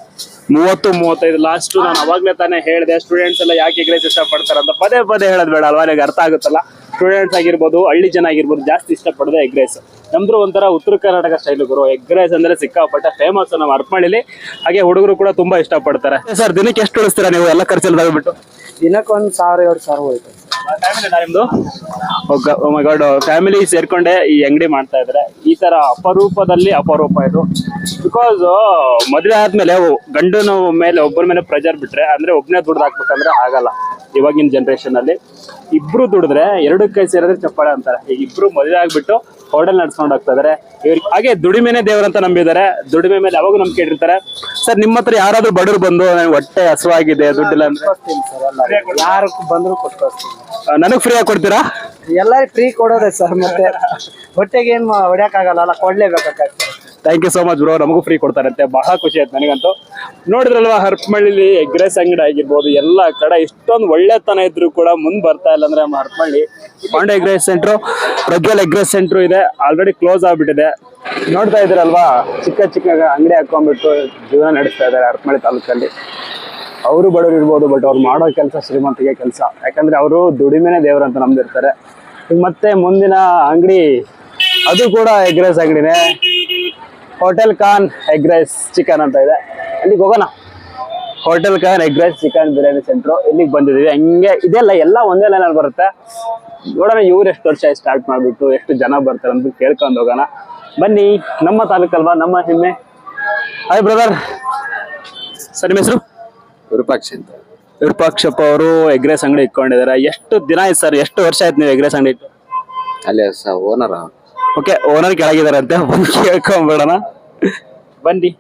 ಮೂವತ್ತು ಮೂವತ್ತೈದು. ಲಾಸ್ಟ್ ನಾನು ಅವಾಗ್ಲೇ ತಾನೇ ಹೇಳಿದೆ ಸ್ಟೂಡೆಂಟ್ಸ್ ಎಲ್ಲ ಯಾಕೆ ಎಗ್ರೆಸ್ ಇಷ್ಟಪಡ್ತಾರೆ ಅಂತ. ಪದೇ ಪದೇ ಹೇಳೋದು ಬೇಡ ಅಲ್ವಾ? ನಿಮಗೆ ಅರ್ಥ ಆಗುತ್ತಲ್ಲ? ಸ್ಟೂಡೆಂಟ್ಸ್ ಆಗಿರ್ಬೋದು ಹಳ್ಳಿ ಜನ ಆಗಿರ್ಬೋದು ಜಾಸ್ತಿ ಇಷ್ಟಪಡೋದು ಎಗ್ ರೈಸ್ ನಮ್ದು ಒಂಥರ ಉತ್ತರ ಕರ್ನಾಟಕ ಸ್ಟೈಲ್ ಗುರು. ಎಗ್ ರೈಸ್ ಅಂದ್ರೆ ಸಿಕ್ಕಾಪಟ್ಟೆ ಫೇಮಸ್ ನಮ್ಮ ಅರ್ಪಳ್ಳಿಲಿ ಹಾಗೆ ಹುಡುಗರು ಕೂಡ ತುಂಬಾ ಇಷ್ಟಪಡ್ತಾರೆ. ಸರ್ ದಿನಕ್ಕೆ ಎಷ್ಟು ಉಳಿಸ್ತೀರಾ ನೀವು? ಎಲ್ಲ ಖರ್ಚಲ್ಲಿ ಬಂದ್ಬಿಟ್ಟು ದಿನಕ್ಕೆ ಒಂದು ಸಾವಿರ ಎರಡು ಸಾವಿರ ಹೋಯ್ತು ನಿಮ್ದು? ಗಾಡ್ ಫ್ಯಾಮಿಲಿ ಸೇರ್ಕೊಂಡೆ ಈ ಅಂಗಡಿ ಮಾಡ್ತಾ ಇದ್ದಾರೆ ಈ ತರ ಅಪರೂಪದಲ್ಲಿ ಅಪರೂಪ ಇದು. ಬಿಕಾಸ್ ಮದುವೆ ಆದ್ಮೇಲೆ ಗಂಡನ ಮೇಲೆ ಒಬ್ಬರ ಮೇಲೆ ಪ್ರೆಜರ್ ಬಿಟ್ರೆ ಅಂದ್ರೆ ಒಬ್ನೇ ದುಡ್ದು ಹಾಕ್ಬೇಕಂದ್ರೆ ಆಗಲ್ಲ ಇವಾಗಿನ ಜನರೇಷನ್ ಅಲ್ಲಿ. ಇಬ್ರು ದುಡಿದ್ರೆ ಎರಡು ಕೈ ಸೇರಿದ್ರೆ ಚಪ್ಪಾಳೆ ಅಂತಾರೆ. ಈಗ ಇಬ್ರು ಮದುವೆ ಆಗ್ಬಿಟ್ಟು ಹೋಟೆಲ್ ನಡ್ಸ್ಕೊಂಡು ಹೋಗ್ತಾ ಇದಾರೆ. ಇವ್ರಿಗೆ ಹಾಗೆ ದುಡಿಮೆನೆ ದೇವರಂತ ನಂಬಿದ್ದಾರೆ. ದುಡಿಮೆ ಮೇಲೆ ಯಾವಾಗ ನಂಬಿಕೆ ಇಟ್ಟಿರ್ತಾರೆ. ಸರ್ ನಿಮ್ಮ ಹತ್ರ ಯಾರಾದ್ರೂ ಬಡವ್ರು ಬಂದು ನನಗೆ ಹೊಟ್ಟೆ ಹಸುವಾಗಿದೆ ದುಡ್ಡಿಲ್ಲ ಅಂದ್ರೆ? ಯಾರು ಬಂದ್ರು ಕೊಟ್ಟು ನನಗೆ ಫ್ರೀ ಆಗಿ ಕೊಡ್ತೀರಾ? ಎಲ್ಲರಿಗೂ ಫ್ರೀ ಕೊಡೋದೆ ಸರ್ ಮತ್ತೆ. ಹೊಟ್ಟೆಗೆ ಏನ್ ಹೊಡ್ಯಕ್ಕಾಗಲ್ಲ ಅಲ್ಲ ಕೊಡ್ಲೇಬೇಕಾಗ್ತದೆ thank you so much bro ನಮಗೂ ಫ್ರೀ ಕೊಡ್ತಾರಂತೆ, ಬಹಳ ಖುಷಿ ಆಯ್ತು ನನಗಂತೂ. ನೋಡಿದ್ರಲ್ವಾ, ಹರ್ಪಮಳ್ಳಿಲಿ ಎಗ್ ರೈಸ್ ಅಂಗಡಿ ಆಗಿರ್ಬೋದು, ಎಲ್ಲ ಕಡೆ ಇಷ್ಟೊಂದು ಒಳ್ಳೆತನ ಇದ್ರು ಕೂಡ ಮುಂದೆ ಬರ್ತಾ ಇಲ್ಲ ಅಂದ್ರೆ ನಮ್ಮ Harpalli Pandey egg rice centre Prajwal egg rice centre ಇದೆ ಆಲ್ರೆಡಿ ಕ್ಲೋಸ್ ಆಗ್ಬಿಟ್ಟಿದೆ. ನೋಡ್ತಾ ಇದ್ರಲ್ವಾ ಚಿಕ್ಕ ಚಿಕ್ಕ ಅಂಗಡಿ ಹಾಕೊಂಡ್ಬಿಟ್ಟು ಜೀವನ ನಡೆಸ್ತಾ ಇದ್ದಾರೆ ಹರ್ಪಳ್ಳಿ ತಾಲೂಕಲ್ಲಿ. ಅವರು ಬಡವರು ಇರ್ಬೋದು ಬಟ್ ಅವ್ರು ಮಾಡೋ ಕೆಲಸ ಶ್ರೀಮಂತಿಗೆ ಕೆಲಸ. ಯಾಕಂದ್ರೆ ಅವರು ದುಡಿಮೆನೆ ಅಂತ ನಂಬಿರ್ತಾರೆ. ಮತ್ತೆ ಮುಂದಿನ ಅಂಗಡಿ, ಅದು ಕೂಡ egg rice ಅಂಗಡಿನೇ. Hotel Khan egg rice chicken ಅಂತ ಇದೆ. ಅಲ್ಲಿಗೆ ಹೋಗೋಣ. Hotel Khan egg rice chicken biryani centre ಇಲ್ಲಿಗೆ ಬಂದಿದ್ದೀವಿ. ಹಂಗೆ ಇದೆಲ್ಲ ಎಲ್ಲ ಒಂದೇ ಲೈನಲ್ಲಿ ಬರುತ್ತೆ. ನೋಡೋಣ ಇವ್ರು ಎಷ್ಟು ವರ್ಷ ಸ್ಟಾರ್ಟ್ ಮಾಡಿಬಿಟ್ಟು, ಎಷ್ಟು ಜನ ಬರ್ತಾರೆ ಅಂತ ಕೇಳ್ಕೊಂಡು ಹೋಗೋಣ. ಬನ್ನಿ, ನಮ್ಮ ತಾಲೂಕಲ್ವಾ? ನಮ್ಮ ಹೆಮ್ಮೆ. ಹಾಯ್ ಬ್ರದರ್ ಸರ್, ನಿಮ್ಮ ಹೆಸರು? ವಿರೂಪಾಕ್ಷ ಅಂತ. ವಿರೂಪಾಕ್ಷಪ್ಪ ಅವರು ಎಗ್ ರೈಸ್ ಅಂಗಡಿ ಇಟ್ಕೊಂಡಿದ್ದಾರೆ. ಎಷ್ಟು ದಿನ ಆಯ್ತು ಸರ್? ಎಷ್ಟು ವರ್ಷ ಆಯ್ತು ನೀವು ಎಗ್ ರೈಸ್ ಅಂಗಡಿ ಇಟ್ಟು? ಅಲ್ಲೇ ಸರ್ ಓನರ್ ಓಕೆ ಓನರ್ ಕೆಳಗಿದ್ದಾರೆ ಅಂತ ಬಂದು ಕೇಳ್ಕೊಂಬಿಡೋಣ. ಬನ್ನಿ.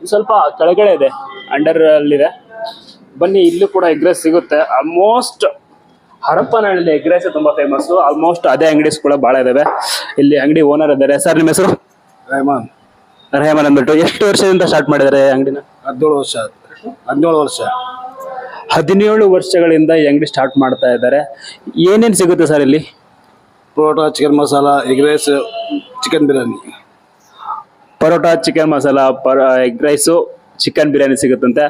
ಇದು ಸ್ವಲ್ಪ ಕೆಳಗಡೆ ಇದೆ. ಅಂಡರ್ ಅಲ್ಲಿದೆ. ಬನ್ನಿ ಇಲ್ಲೂ ಕೂಡ ಎಗ್ ರೈಸ್ ಸಿಗುತ್ತೆ. ಆಲ್ಮೋಸ್ಟ್ ಹರಪ್ಪನಹಳ್ಳಿ ಎಗ್ ರೈಸ್ ತುಂಬಾ ಫೇಮಸ್ ಆಲ್ಮೋಸ್ಟ್ ಅದೇ ಅಂಗಡೀಸ್ ಕೂಡ ಬಹಳ ಇದಾವೆ. ಇಲ್ಲಿ ಅಂಗಡಿ ಓನರ್ ಇದ್ದಾರೆ. ಸರ್ ನಿಮ್ಮ ಹೆಸರು? ರೆಹಮಾನ್. ರೆಹಮಾನ್ ಅಂದ್ಬಿಟ್ಟು. ಎಷ್ಟು ವರ್ಷದಿಂದ ಸ್ಟಾರ್ಟ್ ಮಾಡಿದ್ದಾರೆ ಅಂಗಡಿನ? ಹದಿನೇಳು ವರ್ಷ ಹದಿನೇಳು ವರ್ಷ. ಹದಿನೇಳು ವರ್ಷಗಳಿಂದ ಈ ಅಂಗಡಿ ಸ್ಟಾರ್ಟ್ ಮಾಡ್ತಾ ಇದ್ದಾರೆ. ಏನೇನು ಸಿಗುತ್ತೆ ಸರ್ ಇಲ್ಲಿ? Parotta chicken masala egg rice chicken biryani. Parotta chicken masala ಪರ ಎಗ್ ರೈಸು ಚಿಕನ್ ಬಿರಿಯಾನಿ ಸಿಗುತ್ತಂತೆ.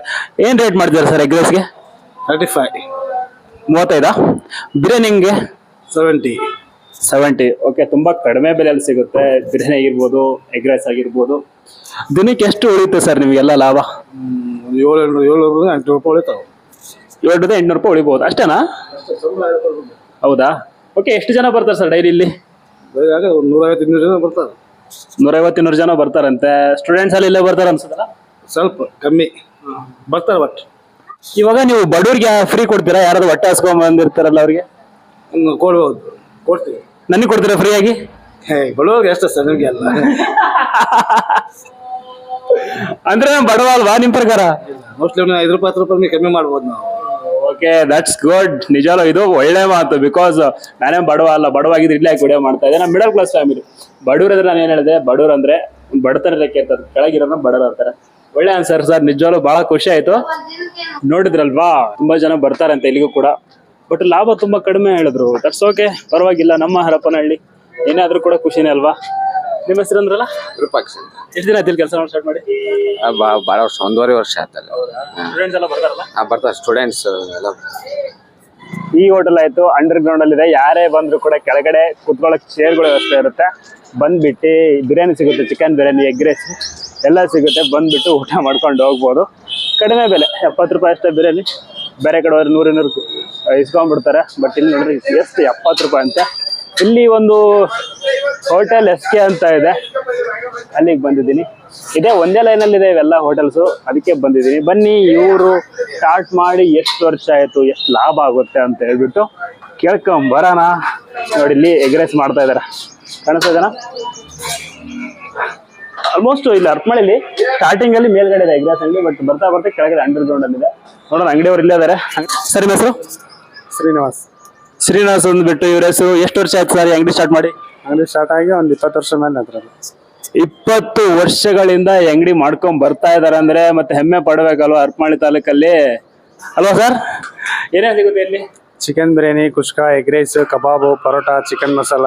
ಏನು ರೇಟ್ ಮಾಡ್ತೀರಾ ಸರ್ ಎಗ್ ರೈಸ್ಗೆ ತರ್ಟಿ ಫೈವ್ ಮೂವತ್ತೈದಾ? ಬಿರಿಯಾನಿ ಹಿಂಗೆ? ಸೆವೆಂಟಿ ಸೆವೆಂಟಿ ಓಕೆ ತುಂಬಾ ಕಡಿಮೆ ಬೆಲೆಯಲ್ಲಿ ಸಿಗುತ್ತೆ. ಬಿರಿಯಾನಿ ಆಗಿರ್ಬೋದು ಎಗ್ ರೈಸ್ ಆಗಿರ್ಬೋದು. ದಿನಕ್ಕೆ ಎಷ್ಟು ಉಳಿಯುತ್ತೆ ಸರ್ ನಿಮಗೆಲ್ಲ ಲಾಭ? ಏಳು ಏಳ್ನೂರು ಎಂಟು ರೂಪಾಯಿ ಉಳಿತಾವೆ. ಏಳರಿಂದ ಎಂಟುನೂರು ರೂಪಾಯಿ ಉಳಿಬೋದು. ಅಷ್ಟೇನಾ? ಹೌದಾ? ಓಕೆ ಎಷ್ಟು ಜನ ಬರ್ತಾರೆ ಸರ್ ಡೈಲಿ ಇಲ್ಲಿ? ಬೆಳಗ್ಗೆ ಒಂದು ನೂರೈವತ್ತು ಇನ್ನೂರು ಜನ ಬರ್ತಾರೆ. ನೂರೈವತ್ತು ಇನ್ನೂರು ಜನ ಬರ್ತಾರಂತೆ. ಸ್ಟೂಡೆಂಟ್ಸ್ ಅಲ್ಲಿ ಇಲ್ಲೇ ಬರ್ತಾರೆ ಅನ್ಸುತ್ತಲ್ಲ? ಸ್ವಲ್ಪ ಕಮ್ಮಿ. ಬರ್ತಾರೆ ಬಟ್ ಇವಾಗ ನೀವು ಬಡವ್ರಿಗೆ ಫ್ರೀ ಕೊಡ್ತೀರಾ? ಯಾರಾದ್ರೂ ಹೊಟ್ಟೆ ಹಸ್ಕೊಂಡ್ ಬಂದಿರ್ತಾರಲ್ಲ ಅವ್ರಿಗೆ? ಕೊಡ್ಬಹುದು ಕೊಡ್ಬೋದು. ಕೊಡ್ತೀವಿ. ನನಗೆ ಕೊಡ್ತೀರಾ ಫ್ರೀ ಆಗಿ ಹೇ ಬಡವ್ರಿಗೆ ಎಷ್ಟು ಸರ್ ನಿಮ್ಗೆ ಅಲ್ಲ. ಅಂದ್ರೆ ನಾನು ಬಡವ ಅಲ್ವಾ ನಿಮ್ ಪ್ರಕಾರ? ಮೋಸ್ಟ್ಲಿ ಒಂದು ಐದು ರೂಪಾಯಿ ಹತ್ತು ರೂಪಾಯಿ ಕಮ್ಮಿ ಮಾಡ್ಬೋದು ನಾವು. ಓಕೆ ದಟ್ಸ್ ಗುಡ್ ನಿಜಾಲು ಇದು ಒಳ್ಳೆ ಮಾತು. ಬಿಕಾಸ್ ನಾನೇ ಬಡವ ಅಲ್ಲ ಬಡವಾಗಿದ್ರೆ ಇಲ್ಲೇ ವಿಡಿಯೋ ಮಾಡ್ತಾ ಇದ್ದೆ? ನಾನು ಮಿಡಲ್ ಕ್ಲಾಸ್ ಫ್ಯಾಮಿಲಿ ಬಡವ್ರು ಅಂದ್ರೆ ನಾನು ಏನ್ ಹೇಳಿದೆ? ಬಡವ್ರು ಅಂದ್ರೆ ಬಡತನ ರೇಖೆ ಅಂತ ಕೆಳಗಿರೋನ ಬಡವ್ರು ಅಂತಾರೆ. ಒಳ್ಳೆ ಆನ್ಸರ್ ಸರ್ ನಿಜವಾಗ್ಲೂ ಬಹಳ ಖುಷಿ ಆಯ್ತು. ನೋಡಿದ್ರಲ್ವಾ? ತುಂಬಾ ಜನ ಬರ್ತಾರಂತೆ ಇಲ್ಲಿಗೂ ಕೂಡ. ಬಟ್ ಲಾಭ ತುಂಬಾ ಕಡಿಮೆ ಹೇಳಿದ್ರು. ದಟ್ಸ್ ಓಕೆ ಪರವಾಗಿಲ್ಲ. ನಮ್ಮ ಹರಪನಹಳ್ಳಿ. ಏನಾದ್ರೂ ಕೂಡ ಖುಷಿನೇ ಅಲ್ವಾ? ನಿಮ್ಮ ಹೆಸರು ಅಂದ್ರಲ್ಲ? ವಿರೂಪಾಕ್ಷ ಅಂತ ಎಷ್ಟು ದಿನ ಆಯ್ತು ಕೆಲಸ ಸ್ಟಾರ್ಟ್ ಮಾಡಿ? ಆ, ಬಾ- ಭಾಳ ವರ್ಷ ಒಂದೂವರೆ ವರ್ಷ ಆಯ್ತಲ್ಲ ಸ್ಟೂಡೆಂಟ್ಸ್ ಎಲ್ಲ ಬರ್ತಾರಲ್ಲ? ಆ, ಬರ್ತಾರೆ. ಸ್ಟೂಡೆಂಟ್ಸ್ ಎಲ್ಲ ಈ ಹೋಟೆಲ್ ಆಯ್ತು. ಅಂಡರ್ ಗ್ರೌಂಡ್ ಅಲ್ಲಿ ಇದೆ. ಯಾರೇ ಬಂದ್ರು ಕೂಡ ಕೆಳಗಡೆ ಕುತ್ಕೊಳ್ಳೋಕೆ ಚೇರ್ಗಳ ವ್ಯವಸ್ಥೆ ಇರುತ್ತೆ. ಬಂದ್ಬಿಟ್ಟು ಬಿರಿಯಾನಿ ಸಿಗುತ್ತೆ. ಚಿಕನ್ ಬಿರಿಯಾನಿ ಎಗ್ ರೈಸ್ ಎಲ್ಲ ಸಿಗುತ್ತೆ. ಬಂದ್ಬಿಟ್ಟು ಊಟ ಮಾಡ್ಕೊಂಡು ಹೋಗ್ಬೋದು. ಕಡಿಮೆ ಬೆಲೆ. ಎಪ್ಪತ್ತು ರೂಪಾಯಿ ಅಷ್ಟೇ ಬಿರಿಯಾನಿ. ಬೇರೆ ಕಡೆ ಹೋದ್ರೆ ನೂರು ನೂರು ಇಸ್ಕೊಂಡ್ಬಿಡ್ತಾರೆ. ಬಟ್ ಇಲ್ಲಿ ನೋಡ್ರಿ, ಎಷ್ಟು ಎಪ್ಪತ್ತು ರೂಪಾಯಿ ಅಂತೆ. ಇಲ್ಲಿ ಒಂದು ಹೋಟೆಲ್ ಎಸ್ ಕೆ ಅಂತ ಇದೆ. ಅಲ್ಲಿಗೆ ಬಂದಿದ್ದೀನಿ. ಇದೇ, ಒಂದೇ ಲೈನಲ್ಲಿ ಇದೆ ಇವೆಲ್ಲ ಹೋಟೆಲ್ಸು ಅದಕ್ಕೆ ಬಂದಿದ್ದೀನಿ. ಬನ್ನಿ, ಇವರು ಸ್ಟಾರ್ಟ್ ಮಾಡಿ ಎಷ್ಟು ವರ್ಷ ಆಯಿತು, ಎಷ್ಟು ಲಾಭ ಆಗುತ್ತೆ ಅಂತ ಹೇಳ್ಬಿಟ್ಟು ಕೇಳ್ಕೊಂಬರೋಣ ನೋಡಿ, ಇಲ್ಲಿ ಎಗ್ ರೈಸ್ ಮಾಡ್ತಾ ಇದ್ದಾರೆ ಕಾಣಿಸ್ತಾ ಇದೆನಾ? ಆಲ್ಮೋಸ್ಟ್ ಇಲ್ಲಿ ಅರ್ಪಮಳಿಲಿ ಸ್ಟಾರ್ಟಿಂಗ್ ಅಲ್ಲಿ ಮೇಲ್ಗಡೆ ಇದೆ ಎಗ್ ರೈಸ್ ಅಂಗಡಿ ಬಟ್ ಬರ್ತಾ ಬರ್ತಾ ಕೆಳಗಡೆ ಅಂಡರ್ ಗ್ರೌಂಡ್ ಅಲ್ಲಿ ಇದೆ ನೋಡೋಣ, ಅಂಗಡಿಯವರು ಇಲ್ಲೇ ಇದಾರೆ. ಸರಿ ಹೆಸರು? ಶ್ರೀನಿವಾಸ್. ಶ್ರೀನಿವಾಸ್ ಅಂದ್ಬಿಟ್ಟು ಇವ್ರ ಹೆಸರು ಎಷ್ಟು ವರ್ಷ ಆಯ್ತು ಸರ್ ಅಂಗಡಿ ಸ್ಟಾರ್ಟ್ ಮಾಡಿ? ಅಂಗಡಿ ಸ್ಟಾರ್ಟ್ ಆಗಿ ಒಂದು ಇಪ್ಪತ್ತು ವರ್ಷ ಮೇಲೆ ಅದ್ರಲ್ಲಿ ಇಪ್ಪತ್ತು ವರ್ಷಗಳಿಂದ ಅಂಗಡಿ ಮಾಡ್ಕೊಂಡ್ ಬರ್ತಾ ಇದಾರೆ ಅಂದ್ರೆ ಮತ್ತೆ ಹೆಮ್ಮೆ ಪಡ್ಬೇಕಲ್ವಾ ಅರ್ಪಮಾಳಿ ತಾಲೂಕಲ್ಲಿ? ಅಲ್ವಾ ಸರ್? ಏನೇ ಸಿಗುತ್ತೆ ಇಲ್ಲಿ? Chicken biryani kushka egg rice ಕಬಾಬು parotta chicken masala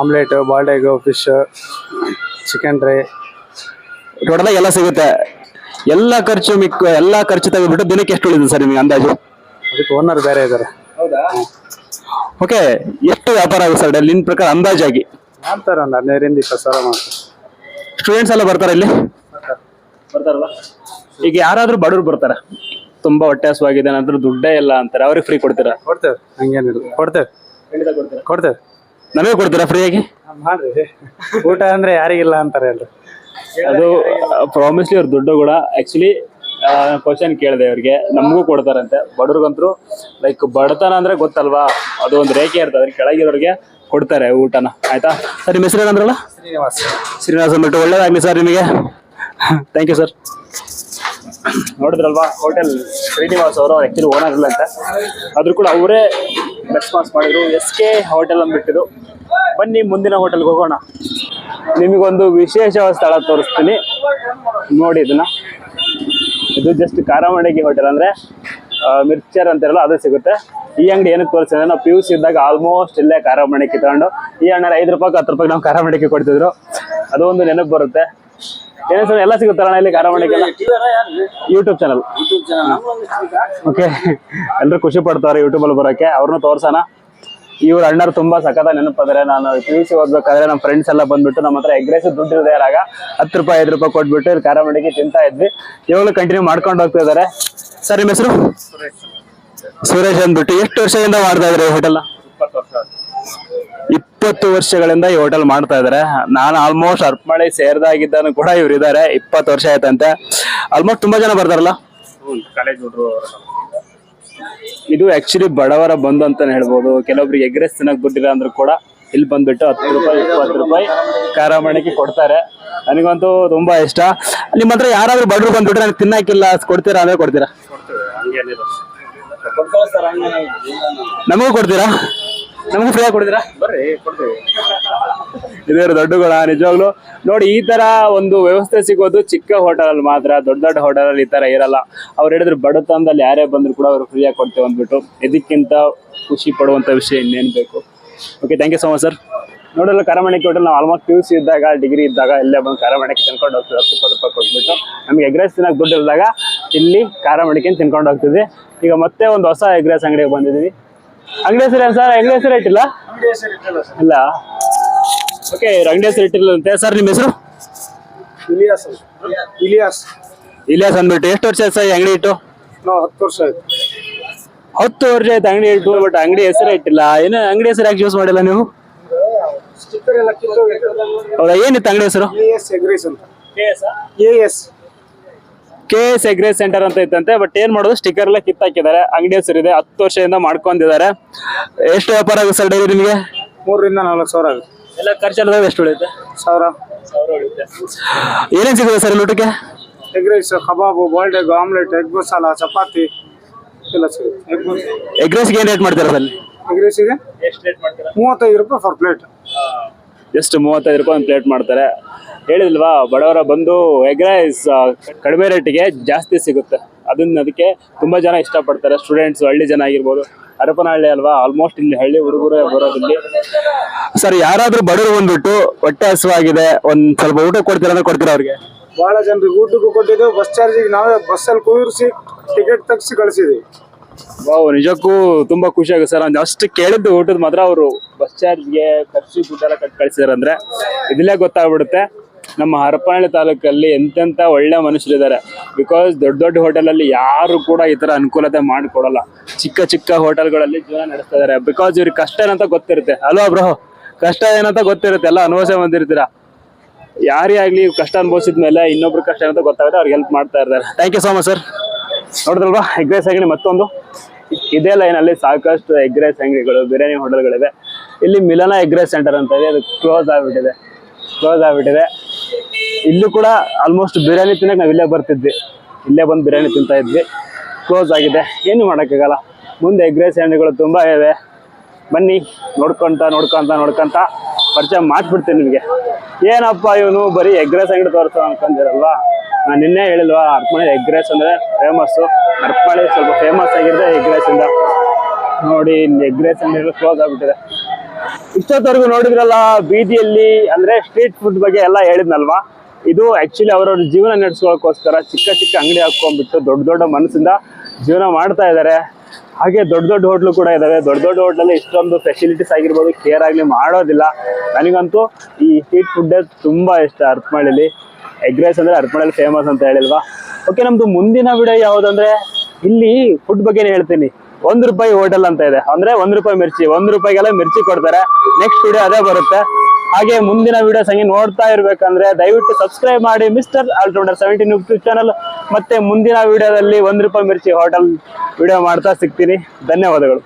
omelette boiled egg fish chicken dry ಟೋಟಲಾಗಿ ಎಲ್ಲ ಸಿಗುತ್ತೆ. ಎಲ್ಲ ಖರ್ಚು ಮಿಕ್ಕ ಎಲ್ಲ ಖರ್ಚು ತೆಗೆದ್ಬಿಟ್ಟು ದಿನಕ್ಕೆ ಎಷ್ಟು ಉಳಿದು ಸರ್ ನಿಮಗೆ ಅಂದಾಜು? ಅದಕ್ಕೆ ಓನರ್ ಬೇರೆ ಇದ್ದಾರೆ ಓಕೆ ಎಷ್ಟು ವ್ಯಾಪಾರ ಆಗುತ್ತೆ ಸರ್ ಡೆಲ್ಲಿ ಪ್ರಕಾರ ಅಂದಾಜಾಗಿ? ಮಾಡ್ತಾರೆ ಒಂದು ಹದಿನೈದರಿಂದ ಇಪ್ಪತ್ತು ಸಾವಿರ ಮಾಡ್ತಾರೆ ಸ್ಟೂಡೆಂಟ್ಸ್ ಎಲ್ಲ ಬರ್ತಾರೆ ಇಲ್ಲಿ? ಬರ್ತಾರಲ್ಲ? ಈಗ ಯಾರಾದ್ರೂ ಬಡವ್ರು ಬರ್ತಾರೆ? ತುಂಬಾ ಹೊಟ್ಟೆ ಹಸುವಾಗಿದೆ ದುಡ್ಡೇ ಇಲ್ಲ ಅಂತಾರೆ ಅವ್ರಿಗೆ ಫ್ರೀ ಕೊಡ್ತೀರಾ? ಕೊಡ್ತೇವೆ ಹಂಗೇನಿಲ್ಲ. ಕೊಡ್ತೇವೆ. ಖಂಡಿತ ಕೊಡ್ತೀರಾ? ಕೊಡ್ತೇವೆ. ನಮಗೆ ಕೊಡ್ತೀರಾ ಫ್ರೀಯಾಗಿ ಮಾಡ್ರಿ. ಊಟ ಅಂದ್ರೆ ಯಾರಿಗಿಲ್ಲ ಅಂತಾರೆ ಅದು ಪ್ರಾಮಿಸ್ಲಿ ಅವ್ರ ದುಡ್ಡು ಕೂಡ ಆಕ್ಚುಲಿ ಕ್ವಶನ್ ಕೇಳಿದೆ ಇವ್ರಿಗೆ. ನಮಗೂ ಕೊಡ್ತಾರಂತೆ. ಬಡವ್ರಿಗಂತೂ ಲೈಕ್ ಬಡತನ ಅಂದ್ರೆ ಗೊತ್ತಲ್ವಾ? ಅದು ಒಂದು ರೇಖೆ ಇರ್ತದೆ. ಅದ್ರ ಕೆಳಗಿರೋರಿಗೆ ಕೊಡ್ತಾರೆ ಊಟನ. ಆಯ್ತಾ? ಸರ್ ನಿಮ್ಮ ಹೆಸರು ಏನಂದ್ರಲ್ಲ? ಶ್ರೀನಿವಾಸ್. ಶ್ರೀನಿವಾಸ್ ಅಂದ್ಬಿಟ್ಟು ಒಳ್ಳೇದಾಗ್ಲಿ ಸರ್ ನಿಮಗೆ. ಥ್ಯಾಂಕ್ ಯು ಸರ್ ನೋಡಿದ್ರಲ್ವಾ? ಹೋಟೆಲ್ ಶ್ರೀನಿವಾಸ್ ಅವರು ಆ್ಯಕ್ಚುಲಿ ಓನರ್ ಇಲ್ಲ ಅಂತ. ಆದ್ರೂ ಕೂಡ ಅವರೇ ರೆಸ್ಪಾನ್ಸ್ ಮಾಡಿದ್ರು. ಎಸ್ ಕೆ ಹೋಟೆಲ್ ಅಂದ್ಬಿಟ್ಟಿದ್ರು ಬನ್ನಿ ಮುಂದಿನ ಹೋಟೆಲ್ಗೆ ಹೋಗೋಣ. ನಿಮಗೊಂದು ವಿಶೇಷವಾದ ಸ್ಥಳ ತೋರಿಸ್ತೀನಿ. ನೋಡಿ ಇದನ್ನ. ಇದು ಜಸ್ಟ್ ಕಾರಮಂಡಗಿ ಹೋಟೆಲ್ ಅಂದ್ರೆ ಮಿರ್ಚರ್ ಅಂತಾರಲ್ಲ ಅದು ಸಿಗುತ್ತೆ. ಈ ಅಂಗಡಿ ಏನಕ್ಕೆ ತೋರಿಸಿದ್ರೆ ನಾವು ಪಿ ಯು ಸಿ ಇದ್ದಾಗ ಆಲ್ಮೋಸ್ಟ್ ಇಲ್ಲೇ ಖಾರಮಂಡಕ್ಕಿ ತಗೊಂಡು ಈ ಅಣ್ಣ ಐದು ರೂಪಾಯಿ ಹತ್ತು ರೂಪಾಯಿ ನಾವು ಖಾರಮಂಡಕ್ಕಿ ಕೊಡ್ತಿದ್ರು. ಅದು ಒಂದು ನೆನಪು ಬರುತ್ತೆ. ಏನೇ ಸರ್ ಎಲ್ಲ ಸಿಗುತ್ತಲ್ಲ ಇಲ್ಲಿ ಖಾರಮಂಡಕ್ಕಿ ಯೂಟ್ಯೂಬ್ ಚಾನಲ್ ಓಕೆ ಎಲ್ಲರೂ ಖುಷಿ ಪಡ್ತಾರೆ ಯೂಟ್ಯೂಬಲ್ಲಿ ಬರೋಕ್ಕೆ ಬರೋಕೆ. ಅವ್ರನ್ನೂ ತೋರ್ಸೋಣ. ಇವ್ರ ಅಣ್ಣರು ತುಂಬಾ ಸಖತ್ ನೆನಪಾದ್ರೆ ನಾನು ಪಿ ಯು ಸಿ ಓದ್ಬೇಕಾದ್ರೆ ನಮ್ಮ ಫ್ರೆಂಡ್ಸ್ ಎಲ್ಲ ಬಂದ್ಬಿಟ್ಟು ನಮ್ಮ ಹತ್ರ ಎಗ್ ರೈಸ್ ದುಡ್ಡು ಇಲ್ಲದೆ ಇರಾಗ ಹತ್ತು ರೂಪಾಯಿ, ಐದು ರೂಪಾಯಿ ಕೊಟ್ಬಿಟ್ಟು ಇಲ್ಲಿ ಖಾರ ಮಂಡಿಗೆ ತಿಂತಾ ಇದ್ವಿ. ಇವಾಗಲೂ ಕಂಟಿನ್ಯೂ ಮಾಡ್ಕೊಂಡು ಹೋಗ್ತಾ ಇದಾರೆ ಸರ್, ನಿಮ್ಮ ಹೆಸರು? ಸುರೇಶ್ ಅಂದ್ಬಿಟ್ಟು. ಎಷ್ಟು ವರ್ಷದಿಂದ ಮಾಡ್ತಾ ಇದ್ರಿ ಹೋಟೆಲ್? ಇಪ್ಪತ್ತು ವರ್ಷಗಳಿಂದ ಈ ಹೋಟೆಲ್ ಮಾಡ್ತಾ ಇದಾರೆ ನಾನು ಆಲ್ಮೋಸ್ಟ್ ಅರ್ಪಮಳೆ ಸೇರಿದಾಗಿದ್ದಾನು ಕೂಡ ಇವ್ರು ಇದಾರೆ ಇಪ್ಪತ್ತು ವರ್ಷ ಆಯ್ತಂತೆ. ಆಲ್ಮೋಸ್ಟ್ ತುಂಬಾ ಜನ ಬರ್ತಾರಲ್ಲ? ಕಾಲೇಜ್ ಹುಡುಗರು ಇದು ಆಕ್ಚುಲಿ ಬಡವರ ಬಂದು ಅಂತಾನೆ ಹೇಳ್ಬೋದು. ಕೆಲವೊಬ್ರಿಗೆ ಎಗ್ ರೈಸ್ ತಿನ್ನಕ್ ದುಡ್ಡಿಲ್ಲ ಅಂದ್ರೂ ಕೂಡ ಇಲ್ಲಿ ಬಂದ್ಬಿಟ್ಟು ಹತ್ತು ರೂಪಾಯಿ ಇಪ್ಪತ್ತು ರೂಪಾಯಿ ಖಾರ ಕೊಡ್ತಾರೆ. ನನಗಂತೂ ತುಂಬಾ ಇಷ್ಟ. ನಿಮ್ಮ ಹತ್ರ ಯಾರಾದ್ರೂ ಬಡವ್ರು ಬಂದ್ಬಿಟ್ರೆ ನನಗೆ ತಿನ್ನಕ್ಕಿಲ್ಲ ಕೊಡ್ತೀರಾ ಅದೇ ಕೊಡ್ತೀರಾ? ನಮಗೂ ಕೊಡ್ತೀರಾ? ನಮಗೂ ಫ್ರೀ ಕೊಡ್ತೀರಾ? ಬರ್ರಿ ಕೊಡ್ತೀವಿ. ಇದೇ ದೊಡ್ಡಗಳ ನಿಜವಾಗ್ಲು? ನೋಡಿ ಈ ತರ ಒಂದು ವ್ಯವಸ್ಥೆ ಸಿಗೋದು ಚಿಕ್ಕ ಹೋಟೆಲ್ ಅಲ್ಲಿ ಮಾತ್ರ ದೊಡ್ಡ ದೊಡ್ಡ ಹೋಟೆಲ್ ಅಲ್ಲಿ ಈ ತರ ಇರಲ್ಲ. ಅವ್ರು ಹೇಳಿದ್ರು ಬಡತನದಲ್ಲಿ ಯಾರೇ ಬಂದ್ರು ಕೂಡ ಅವ್ರು ಫ್ರೀಯಾಗಿ ಕೊಡ್ತೇವೆ ಅಂದ್ಬಿಟ್ಟು. ಇದಕ್ಕಿಂತ ಖುಷಿ ಪಡುವಂತ ವಿಷಯ ಇನ್ನೇನ್ ಬೇಕು? Okay thank you so much sir ನೋಡಲ್ಲ ಕಾರಮಣಿಕೆ ಹೋಟೆಲ್ ನಾವು ಆಲ್ಮೋಸ್ಟ್ ಪಿ ಯು ಸಿ ಇದ್ದಾಗ ಡಿಗ್ರಿ ಇದ್ದಾಗ ಇಲ್ಲೇ ಬಂದು ಕಾರಮಣಿಕೆ ತಿನ್ಕೊಂಡು ಹೋಗ್ತೀವಿ ಹತ್ತು ಇಪ್ಪತ್ತು ರೂಪಾಯಿ ಕೊಟ್ಬಿಟ್ಟು. ನಮ್ಗೆ ಎಗ್ ರೈಸ್ ತಿನ್ನಕ್ಕೆ ದುಡ್ಡು ಇಲ್ದಾಗ ಇಲ್ಲಿ ಕಾರಮಣಿಕೆ ತಿನ್ಕೊಂಡು ಹೋಗ್ತಿದ್ವಿ. ಈಗ ಮತ್ತೆ ಒಂದು ಹೊಸ ಎಗ್ ರೈಸ್ ಅಂಗಡಿಗೆ ಬಂದಿದ್ದೀವಿ. ಅಂಗಡಿ ಹೆಸರು ಏನು ಸರ್? ಅಂಗಡಿ ಹೆಸರು ಇಟ್ಟಿಲ್ಲ ಇಲ್ಲ. ಓಕೆ ಅಂಗಡಿ ಹೆಸರು ಇಟ್ಟಿಲ್ಲಂತೆ ಸರ್ ನಿಮ್ಮ ಹೆಸರು? ಇಲಿಯಾಸ್ ಇಲಿಯಾಸ್. ಇಲಿಯಾಸ್ ಅಂದ್ಬಿಟ್ಟು. ಎಷ್ಟು ವರ್ಷ ಆಯ್ತು ಸರ್ ಅಂಗಡಿ ಇಟ್ಟು? ನಾವು ಹತ್ತು ವರ್ಷ ಆಯ್ತು. ಹತ್ತು ವರ್ಷ ಆಯ್ತು ಅಂಗಡಿ ಇಟ್ಟು ಬಟ್ ಅಂಗಡಿ ಹೆಸರು ಇಟ್ಟಿಲ್ಲ. ಏನು ಅಂಗಡಿ ಹೆಸರು ಯಾಕೆ ಯೂಸ್ ಮಾಡಿಲ್ಲ ನೀವು? ಹೌದಾ ಏನಿತ್ತು ಅಂಗಡಿ ಹೆಸರು? ಎ ಎಸ್ ಎಗ್ರೀಸ್ ಅಂತ. A S. K S egg rice centre ಅಂತ ಇತ್ತಂತೆ ಬಟ್ ಏನ್ ಮಾಡೋದು ಸ್ಟಿಕರ್ ಎಲ್ಲ ಕಿತ್ತಾಕಿದ್ದಾರೆ. ಅಂಗಡಿ ಹೆಸರು ಇದೆ ಹತ್ತು ವರ್ಷದಿಂದ ಮಾಡ್ಕೊಂಡಿದ್ದಾರೆ. ಎಷ್ಟು ವ್ಯಾಪಾರ ಆಗುತ್ತೆ ಸರ್ ಡೈಲಿ ನಿಮಗೆ? ಮೂರರಿಂದ ನಾಲ್ಕು ಸಾವಿರ ಆಗುತ್ತೆ. ಎಲ್ಲ ಖರ್ಚೆಲ್ಲ ಎಷ್ಟು ಉಳಿಯುತ್ತೆ? ಸಾವಿರ. ಏನೇನು ಸಿಗುತ್ತೆ ಸರ್ ಊಟಕ್ಕೆ ಎಗ್ ರೈಸ್ ಕಬಾಬು boiled egg omelette egg masala chapati ಎಲ್ಲ ಸಿಗುತ್ತೆ. ಎಗ್ ಎಗ್ ರೈಸ್ಗೆ ಏನು ರೇಟ್ ಮಾಡ್ತಾರೆ ಸರ್ ಎಗ್ ರೈಸಿಗೆ ಮೂವತ್ತೈದು ರೂಪಾಯಿ ಫರ್ ಪ್ಲೇಟ್ ಎಷ್ಟು ಮೂವತ್ತೈದು ರೂಪಾಯಿ ಒಂದು ಪ್ಲೇಟ್ ಮಾಡ್ತಾರೆ. ಹೇಳಿಲ್ವಾ ಬಡವರ ಬಂದು ಎಗ್ ರೈಸ್ ಕಡಿಮೆ ರೇಟಿಗೆ ಜಾಸ್ತಿ ಸಿಗುತ್ತೆ. ಅದನ್ನ ಅದಕ್ಕೆ ತುಂಬ ಜನ ಇಷ್ಟಪಡ್ತಾರೆ. ಸ್ಟೂಡೆಂಟ್ಸ್ ಹಳ್ಳಿ ಜನ ಆಗಿರ್ಬೋದು ಹರಪನಹಳ್ಳಿ ಅಲ್ವಾ ಆಲ್ಮೋಸ್ಟ್ ಇಲ್ಲಿ ಹಳ್ಳಿ ಹುಡುಗರೇ ಬರೋದಿಲ್ಲಿ ಸರ್ ಯಾರಾದ್ರೂ ಬಡವರು ಬಂದ್ಬಿಟ್ಟು ಹೊಟ್ಟೆ ಹಸುವಾಗಿದೆ ಒಂದ್ ಸ್ವಲ್ಪ ಊಟ ಕೊಡ್ತೀರಾ ಅಂದ್ರೆ ಕೊಡ್ತೀರಾ ಅವ್ರಿಗೆ? ಬಹಳ ಜನರಿಗೆ ಊಟಕ್ಕೂ ಕೊಟ್ಟಿದ್ದು ಬಸ್ ಚಾರ್ಜಿಗೆ ನಾವೇ ಬಸ್ಸಲ್ಲಿ ಕೂರಿಸಿ ಟಿಕೆಟ್ ತೆಗಿಸಿ ಕಳಿಸಿದ್ವಿ. ವಾವ್ ನಿಜಕ್ಕೂ ತುಂಬಾ ಖುಷಿ ಆಗುತ್ತೆ ಸರ್. ನಾನು ಅಷ್ಟು ಕೇಳಿದ್ದು ಊಟದ ಮಾತ್ರ ಅವರು ಬಸ್ ಚಾರ್ಜ್ಗೆ ಖರ್ಚು ದುಡ್ಡೆಲ್ಲ ಕಟ್ಟಿ ಕಳಿಸಿದಾರೆ ಅಂದ್ರೆ ಇದಲ್ಲೇ ಗೊತ್ತಾಗ್ಬಿಡುತ್ತೆ. ನಮ್ಮ ಹರಪನಹಳ್ಳಿ ತಾಲೂಕಲ್ಲಿ ಎಂತೆಂಥ ಒಳ್ಳೆ ಮನುಷ್ಯರಿದ್ದಾರೆ. ಬಿಕಾಸ್ ದೊಡ್ಡ ದೊಡ್ಡ ಹೋಟೆಲಲ್ಲಿ ಯಾರು ಕೂಡ ಈ ಥರ ಅನುಕೂಲತೆ ಮಾಡಿಕೊಡಲ್ಲ. ಚಿಕ್ಕ ಚಿಕ್ಕ ಹೋಟೆಲ್ಗಳಲ್ಲಿ ಜೀವನ ನಡೆಸ್ತಾ ಇದ್ದಾರೆ ಬಿಕಾಸ್ ಇವ್ರಿಗೆ ಕಷ್ಟ ಏನಂತ ಗೊತ್ತಿರುತ್ತೆ. ಅಲ್ವಾ ಬ್ರೋ ಕಷ್ಟ ಏನಂತ ಗೊತ್ತಿರುತ್ತೆ. ಎಲ್ಲ ಅನುಭವಿಸ ಬಂದಿರ್ತೀರಾ? ಯಾರೇ ಆಗಲಿ ಕಷ್ಟ ಅನುಭವಿಸಿದ ಮೇಲೆ ಇನ್ನೊಬ್ರು ಕಷ್ಟ ಏನಂತ ಗೊತ್ತಾಗುತ್ತೆ ಅವ್ರಿಗೆ ಹೆಲ್ಪ್ ಮಾಡ್ತಾ ಇರ್ತಾರೆ thank you so much sir ನೋಡಿದ್ರಲ್ವಾ? ಎಗ್ ರೈಸ್ ಅಂಗಡಿ ಮತ್ತೊಂದು. ಇದೇ ಲೈನಲ್ಲಿ ಸಾಕಷ್ಟು ಎಗ್ ರೈಸ್ ಅಂಗಡಿಗಳು, ಬಿರಿಯಾನಿ ಹೋಟೆಲ್ಗಳಿವೆ. ಇಲ್ಲಿ ಮಿಲನ ಎಗ್ ರೈಸ್ ಸೆಂಟರ್ ಅಂತ ಇದೆ. ಅದು ಕ್ಲೋಸ್ ಆಗಿಬಿಟ್ಟಿದೆ. ಕ್ಲೋಸ್ ಆಗ್ಬಿಟ್ಟಿದೆ. ಇಲ್ಲೂ ಕೂಡ ಆಲ್ಮೋಸ್ಟ್ ಬಿರಿಯಾನಿ ತಿನ್ನಕ್ಕೆ ನಾವು ಇಲ್ಲೇ ಬರ್ತಿದ್ವಿ. ಇಲ್ಲೇ ಬಂದು ಬಿರಿಯಾನಿ ತಿಂತಾ ಇದ್ವಿ. ಕ್ಲೋಸ್ ಆಗಿದೆ. ಏನು ಮಾಡೋಕ್ಕಾಗಲ್ಲ. ಮುಂದೆ ಎಗ್ ರೈಸ್ ಹಣ್ಣುಗಳು ತುಂಬ ಇವೆ. ಬನ್ನಿ, ನೋಡ್ಕೊಂತ ನೋಡ್ಕೊಂತ ನೋಡ್ಕೊಂತ ಪರಿಚಯ ಮಾಡಿಬಿಡ್ತೀನಿ ನಿಮಗೆ. ಏನಪ್ಪ ಇವನು? ಬರೀ ಎಗ್ ರೈಸ್ ಅಂಗಡಿ ತೋರಿಸೋ ಅನ್ಕೊಂಡಿರಲ್ವಾ? ನಾನು ನಿನ್ನೆ ಹೇಳಿಲ್ವಾ, ಅರ್ಪಣೆ ಎಗ್ ರೈಸ್ ಅಂದರೆ ಫೇಮಸ್ಸು ಅರ್ಪಣೆ ಸ್ವಲ್ಪ ಫೇಮಸ್ ಆಗಿದೆ ಎಗ್ ರೈಸಿಂದ ನೋಡಿ ಎಗ್ ರೈಸ್ ಕ್ಲೋಸ್ ಆಗ್ಬಿಟ್ಟಿದೆ. ಇಷ್ಟೊತ್ತವರೆಗೂ ನೋಡಿದ್ರಲ್ಲ, ಬೀದಿಯಲ್ಲಿ ಅಂದರೆ ಸ್ಟ್ರೀಟ್ ಫುಡ್ ಬಗ್ಗೆ ಎಲ್ಲ ಹೇಳಿದ್ನಲ್ವಾ? ಇದು ಆಕ್ಚುಲಿ ಅವರವ್ರ ಜೀವನ ನಡೆಸ್ಕೊಳ್ಳೋಕ್ಕೋಸ್ಕರ ಚಿಕ್ಕ ಚಿಕ್ಕ ಅಂಗಡಿ ಹಾಕೊಂಡ್ಬಿಟ್ಟು ದೊಡ್ಡ ದೊಡ್ಡ ಮನಸ್ಸಿಂದ ಜೀವನ ಮಾಡ್ತಾ ಇದ್ದಾರೆ. ಹಾಗೆ ದೊಡ್ಡ ದೊಡ್ಡ ಹೋಟ್ಲು ಕೂಡ ಇದ್ದಾವೆ ದೊಡ್ಡ ದೊಡ್ಡ ಹೋಟ್ಲಲ್ಲಿ ಇಷ್ಟೊಂದು ಫೆಸಿಲಿಟೀಸ್ ಆಗಿರ್ಬೋದು ಕೇರ್ ಆಗಲಿ ಮಾಡೋದಿಲ್ಲ. ನನಗಂತೂ ಈ ಸ್ಟ್ರೀಟ್ ಫುಡ್ಡೇ ತುಂಬ ಇಷ್ಟ ಅರ್ಪಮಳ್ಳಿಲಿ ಎಗ್ ರೈಸ್ ಅಂದರೆ ಅರ್ಪಮಳ್ಳಿ ಫೇಮಸ್ ಅಂತ ಹೇಳಿಲ್ವಾ? ಓಕೆ ನಮ್ಮದು ಮುಂದಿನ ವಿಡಿಯೋ ಯಾವುದಂದ್ರೆ, ಇಲ್ಲಿ ಫುಡ್ ಬಗ್ಗೆನೇ ಹೇಳ್ತೀನಿ. ಒಂದು ರೂಪಾಯಿ ಹೋಟೆಲ್ ಅಂತ ಇದೆ. ಅಂದರೆ ಒಂದು ರೂಪಾಯಿ ಮಿರ್ಚಿ, ಒಂದು ರೂಪಾಯಿಗೆಲ್ಲ ಮಿರ್ಚಿ ಕೊಡ್ತಾರೆ. ನೆಕ್ಸ್ಟ್ ವಿಡಿಯೋ ಅದೇ ಬರುತ್ತೆ. ಹಾಗೆ ಮುಂದಿನ ವಿಡಿಯೋಸ್ ಹಂಗೆ ನೋಡ್ತಾ ಇರ್ಬೇಕಂದ್ರೆ ದಯವಿಟ್ಟು ಸಬ್ಸ್ಕ್ರೈಬ್ ಮಾಡಿ mister allrounder seventeen YouTube channel ಮತ್ತೆ ಮುಂದಿನ ವಿಡಿಯೋದಲ್ಲಿ ಒಂದು ರೂಪಾಯಿ ಮಿರ್ಚಿ ಹೋಟೆಲ್ ವಿಡಿಯೋ ಮಾಡ್ತಾ ಸಿಗ್ತೀನಿ. ಧನ್ಯವಾದಗಳು.